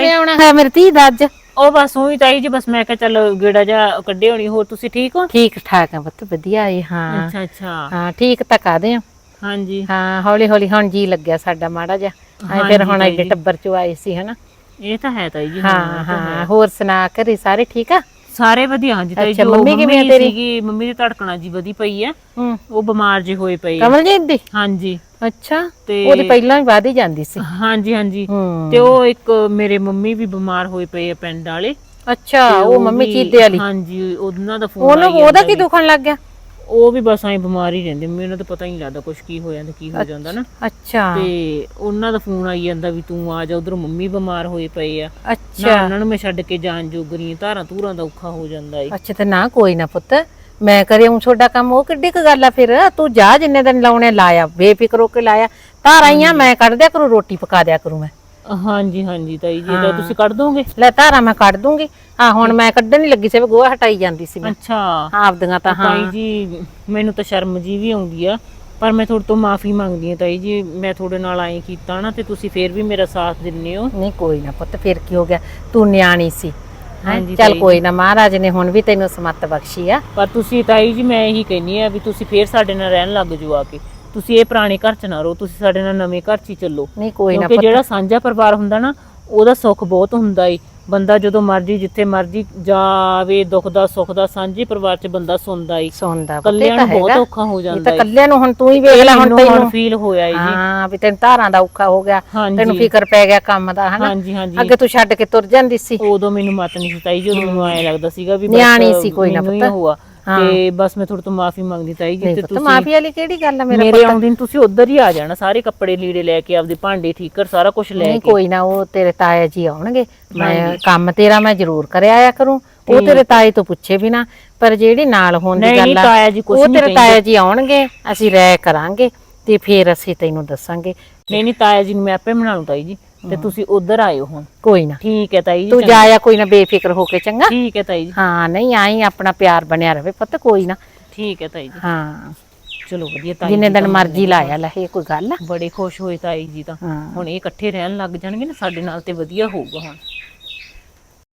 ਕਿਵੇਂ ਆਉਣਾ? ਹੈ ਮੇਰੀ ਧੀ ਦਾ ਅੱਜ। ਉਹ ਬਸ ਉਹੀ ਤਾਈ ਜੀ ਬਸ ਮੈਂ ਕਿਹਾ ਚੱਲ ਗੇੜਾ ਜਾ ਕੱਢੇ ਹੋਣੀ ਹੋਰ ਤੁਸੀਂ ਠੀਕ ਹੋ? ਠੀਕ ਠਾਕ ਆ ਪੁੱਤ ਵਧੀਆ ਏ ਹਾਂ। ਅੱਛਾ ਅੱਛਾ। ਹਾਂ ਠੀਕ ਤਾਂ ਕਾਦੇ ਆ। ਹਾਂਜੀ। ਹਾਂ ਹੌਲੀ ਹੌਲੀ ਹੁਣ ਜੀ ਲੱਗਿਆ ਸਾਡਾ ਮਾੜਾ ਜਿਹਾ। ਹਾਂ ਫਿਰ ਹੁਣ ਜੀ। ਟੱਬਰ ਚ ਆਏ ਸੀ ਹਨਾ? ਇਹ ਤਾਂ ਹੈ ਤਾਈ ਜੀ ਹਾਂ ਹੈ। ਹੋਰ ਸੁਣਾ ਘਰੇ ਸਾਰੇ ਠੀਕ ਆ? ਸਾਰੇ ਵਧੀਆ ਹਾਂਜੀ ਤਾਈ ਜੀ ਮੰਮੀ ਕਿਵੇਂ ਆ ਤੇਰੀ? ਸੀਗੀ ਮੰਮੀ ਦੀ ਧੜਕਣਾ ਜੀ ਵਧੀ ਪਈ ਹੈ ਹੂੰ। ਉਹ ਬਿਮਾਰ ਜੀ ਹੋਏ ਪਈ ਕਮਲਜੀਤ ਦੀ? ਹਾਂਜੀ। ਅੱਛਾ ਤੇ ਉਹਦੀ ਪਹਿਲਾਂ ਹੀ ਵਧ ਜਾਂਦੀ ਸੀ। ਹਾਂਜੀ ਹਾਂਜੀ। ਹੂੰ। ਤੇ ਉਹ ਇੱਕ ਮੇਰੇ ਮੰਮੀ ਵੀ ਬਿਮਾਰ ਹੋਏ ਪਏ ਆ ਪਿੰਡ ਵਾਲੇ। ਅੱਛਾ ਉਹ ਮੰਮੀ ਚੀਤੇ ਵਾਲੀ। ਹਾਂਜੀ ਉਹਨਾਂ ਦਾ ਫੋਨ ਉਹਨੂੰ ਉਹਦਾ ਕੀ ਦੁਖਣ ਲੱਗ ਗਿਆ? ਉਹ ਵੀ ਬਸ ਐਂ ਬਿਮਾਰ ਹੀ ਰਹਿੰਦੇ। ਮੈਨੂੰ ਤਾਂ ਪਤਾ ਹੀ ਨਹੀਂ ਲੱਗਦਾ ਕੁਝ ਕੀ ਹੋ ਜਾਂਦਾ ਕੀ ਹੋ ਜਾਂਦਾ ਨਾ। ਅੱਛਾ। ਤੇ ਉਹਨਾਂ ਦਾ ਫੋਨ ਆਈ ਜਾਂਦਾ ਵੀ ਤੂੰ ਆ ਜਾ ਉਧਰ ਮੰਮੀ ਬਿਮਾਰ ਹੋਏ ਪਏ ਆ। ਅੱਛਾ। ਉਹਨਾਂ ਨੂੰ ਮੈਂ ਛੱਡ ਕੇ ਜਾਣ ਜੋਗਰੀ ਧਾਰਾਂ ਧੂਰਾਂ ਦਾ ਔਖਾ ਹੋ ਜਾਂਦਾ ਏ। ਅੱਛਾ ਤੇ ਨਾ ਕੋਈ ਨਾ ਪੁੱਤ ਮੈਂ ਕਰਿਆ ਹੂੰ ਛੋਟਾ ਕੰਮ ਉਹ ਕਿੱਡੀ ਕੁ ਗੱਲ ਆ ਫਿਰ? ਤੂੰ ਜਾ ਜਿੰਨੇ ਦਿਨ ਲਾਉਣੇ ਲਾਇਆ ਬੇਫਿਕਰ ਹੋ ਕੇ ਲਾਇਆ। ਧਾਰ ਆਈਆਂ ਮੈਂ ਕੱਢ ਦਿਆ ਕਰੂ ਰੋਟੀ ਪਕਾ ਦਿਆ ਕਰੂ ਮੈਂ। ਹਾਂਜੀ ਹਾਂਜੀ ਤਾਈ ਜੀ ਤਾਂ ਤੁਸੀਂ ਕੱਢ ਦੋਗੇ? ਲੈ ਧਾਰਾਂ ਮੈਂ ਕੱਢ ਦੂੰਗੀ। ਆ ਹੁਣ ਮੈਂ ਕੱਢਣ ਹੀ ਲੱਗੀ ਸੀ ਵੀ ਗੋਹਾ ਹਟਾਈ ਜਾਂਦੀ ਸੀ ਮੈਂ। ਅੱਛਾ। ਆਪਦੀਆਂ ਤਾਂ ਹਾਂ। ਤਾਈ ਜੀ ਮੈਨੂੰ ਤਾਂ ਸ਼ਰਮ ਜੀ ਵੀ ਆਉਂਦੀ ਆ ਪਰ ਮੈਂ ਤੁਹਾਡੇ ਤੋਂ ਮਾਫੀ ਮੰਗਦੀ ਆ ਤਾਈ ਜੀ ਮੈਂ ਤੁਹਾਡੇ ਨਾਲ ਐਂ ਕੀਤਾ ਨਾ ਤੇ ਤੁਸੀਂ ਫੇਰ ਵੀ ਮੇਰਾ ਸਾਥ ਦਿੰਦੇ ਹੋ। ਨਹੀਂ ਕੋਈ ਨਾ ਪੁੱਤ ਫਿਰ ਕੀ ਹੋ ਗਿਆ? ਤੂੰ ਨਿਆਣੀ ਸੀ। ਹੈਂ? ਹਾਂਜੀ ਚੱਲ ਤਾਈ ਕੋਈ ਨਾ ਮਹਾਰਾਜ ਨੇ ਹੁਣ ਵੀ ਤੈਨੂੰ ਸਮੱਤ ਬਖਸ਼ੀ ਆ। ਪਰ ਤੁਸੀਂ ਤਾਈ ਜੀ ਮੈਂ ਇਹੀ ਕਹਿੰਨੀ ਆ ਵੀ ਤੁਸੀਂ ਫੇਰ ਸਾਡੇ ਨਾਲ ਰਹਿਣ ਲੱਗ ਜਾਓ ਆ ਕੇ। ਤੁਸੀਂ ਇਹ ਪੁਰਾਣੇ ਘਰ ਚ ਨਾ ਰਹੋ ਤੁਸੀਂ ਸਾਡੇ ਨਾਲ ਨਵੇਂ ਘਰ ਚ ਹੀ ਚੱਲੋ। ਨਹੀਂ ਕੋਈ ਨਾ ਕਿਉਂਕਿ ਪੁੱਤ। ਜਿਹੜਾ ਸਾਂਝਾ ਪਰਿਵਾਰ ਹੁੰਦਾ ਨਾ ਉਹਦਾ ਸੁੱਖ ਬਹੁਤ ਹੁੰਦਾ ਏ। ਬੰਦਾ ਜਦੋਂ ਮਰਜ਼ੀ ਜਿੱਥੇ ਮਰਜ਼ੀ ਜਾਵੇ ਦੁੱਖ ਦਾ ਸੁੱਖ ਦਾ ਸਾਂਝੇ ਪਰਿਵਾਰ ਚ ਬੰਦਾ ਸੁਣਦਾ ਏ। ਸੁਣਦਾ ਪੁੱਤ ਇਹ ਕੱਲਿਆਂ ਤਾਂ ਨੂੰ ਬਹੁਤ ਹੈਗਾ। ਔਖਾ ਹੋ ਇਹ ਜਾਂਦਾ ਤਾਂ ਏ। ਕੱਲਿਆਂ ਨੂੰ ਹੁਣ ਤੂੰ ਹੀ ਵੇਖ ਲੈ ਹੁਣ ਤੈਨੂੰ ਫੀਲ ਹੋਇਆ ਏ ਜੀ। ਹਾਂ ਵੀ ਤੈਨੂੰ ਧਾਰਾਂ ਦਾ ਔਖਾ ਹੋ ਗਿਆ। ਹਾਂਜੀ। ਤੈਨੂੰ ਫਿਕਰ ਪੈ ਗਿਆ ਕੰਮ ਦਾ ਹਨਾ? ਹਾਂਜੀ ਹਾਂਜੀ। ਅੱਗੇ ਤੂੰ ਛੱਡ ਕੇ ਤੁਰ ਜਾਂਦੀ ਸੀ। ਉਦੋਂ ਮੈਨੂੰ ਮਤ ਨਹੀਂ ਸੀ ਤਾਈ ਜੀ ਉਦੋਂ ਮੈਨੂੰ ਐਂ ਲੱਗਦਾ ਸੀਗਾ ਵੀ ਬਸ ਨਿਆਣੀ ਸੀ ਕੋਈ ਨਾ ਮੈਨੂੰ ਹੀ ਪੁੱਤ। ਹੋਆ। ਤੇ ਬਸ ਮੈਂ ਤੁਹਾਡੇ ਤੋਂ ਮਾਫੀ ਮੰਗਦੀ ਤਾਈ ਜੀ ਨਹੀਂ ਤੇ ਤੁਸੀਂ ਮਾਫੀ ਵਾਲੀ ਕਿਹੜੀ ਗੱਲ ਆ? ਮੇਰਾ ਮੇਰੇ ਆਉਂਦੇ ਨੂੰ ਤੁਸੀਂ ਉਧਰ ਹੀ ਆ ਜਾਣਾ ਸਾਰੇ ਕੱਪੜੇ ਲੀੜੇ ਲੈ ਕੇ ਆਪਦੇ ਭਾਂਡੇ ਠੀਕਰ ਸਾਰਾ ਕੁਝ ਲੈ ਨਹੀਂ ਕੇ। ਕੋਈ ਨਾ ਉਹ ਤੇਰੇ ਤਾਇਆ ਜੀ ਆਉਣਗੇ। ਮੈਂ ਕੰਮ ਤੇਰਾ ਮੈਂ ਜ਼ਰੂਰ ਕਰਿਆ ਆਇਆ ਕਰੂੰ। ਉਹ ਤੇਰੇ ਤਾਏ ਤੋਂ ਪੁੱਛੇ ਵੀ ਨਾ ਪਰ ਜਿਹੜੀ ਨਾਲ ਹੋਣ ਦੀ ਨਹੀਂ, ਗੱਲ ਨਹੀਂ, ਆ ਤਾਇਆ ਜੀ ਕੁਛ ਉਹ ਨਹੀਂ ਤੇਰੇ ਤਾਇਆ ਜੀ ਆਉਣਗੇ ਅਸੀਂ ਰਹਿ ਕਰਾਂਗੇ ਤੇ ਫਿਰ ਅਸੀਂ ਤੈਨੂੰ ਦੱਸਾਂਗੇ। ਨਹੀਂ ਨਹੀਂ ਤਾਇਆ ਜੀ ਨੂੰ ਮੈਂ ਆਪੇ ਬਣਾ ਲੂ ਤਾਈ ਜੀ। ਤੇ ਤੁਸੀਂ ਉਧਰ ਆਇਓ ਹੁਣ। ਕੋਈ ਨਾ। ਠੀਕ ਹੈ ਤਾਈ ਜੀ ਤੂੰ ਚੰਗਾ। ਜਾਇਆ ਕੋਈ ਨਾ ਬੇਫਿਕਰ ਹੋ ਕੇ ਚੰਗਾ। ਠੀਕ ਹੈ ਤਾਈ ਜੀ। ਹਾਂ ਨਹੀਂ ਆਈ ਆਪਣਾ ਪਿਆਰ ਬਣਿਆ ਰਵੇ ਪੁੱਤ ਕੋਈ ਨਾ। ਠੀਕ ਹੈ ਤਾਈ ਜੀ। ਹਾਂ। ਚਲੋ ਵਧੀਆ ਤਾਈ ਜਿੰਨੇ ਜੀ ਦਿਨ ਤਾਂ ਮਰਜ਼ੀ ਲਾਇਆ ਲੈ ਇਹ ਕੋਈ ਗੱਲ ਆ। ਬੜੇ ਖੁਸ਼ ਹੋਏ ਤਾਈ ਜੀ ਤਾਂ। ਹਾਂ। ਹੁਣ ਇਹ ਇਕੱਠੇ ਰਹਿਣ ਲੱਗ ਜਾਣਗੇ ਨਾ ਸਾਡੇ ਨਾਲ ਤੇ ਵਧੀਆ ਹੋਊਗਾ ਹੁਣ।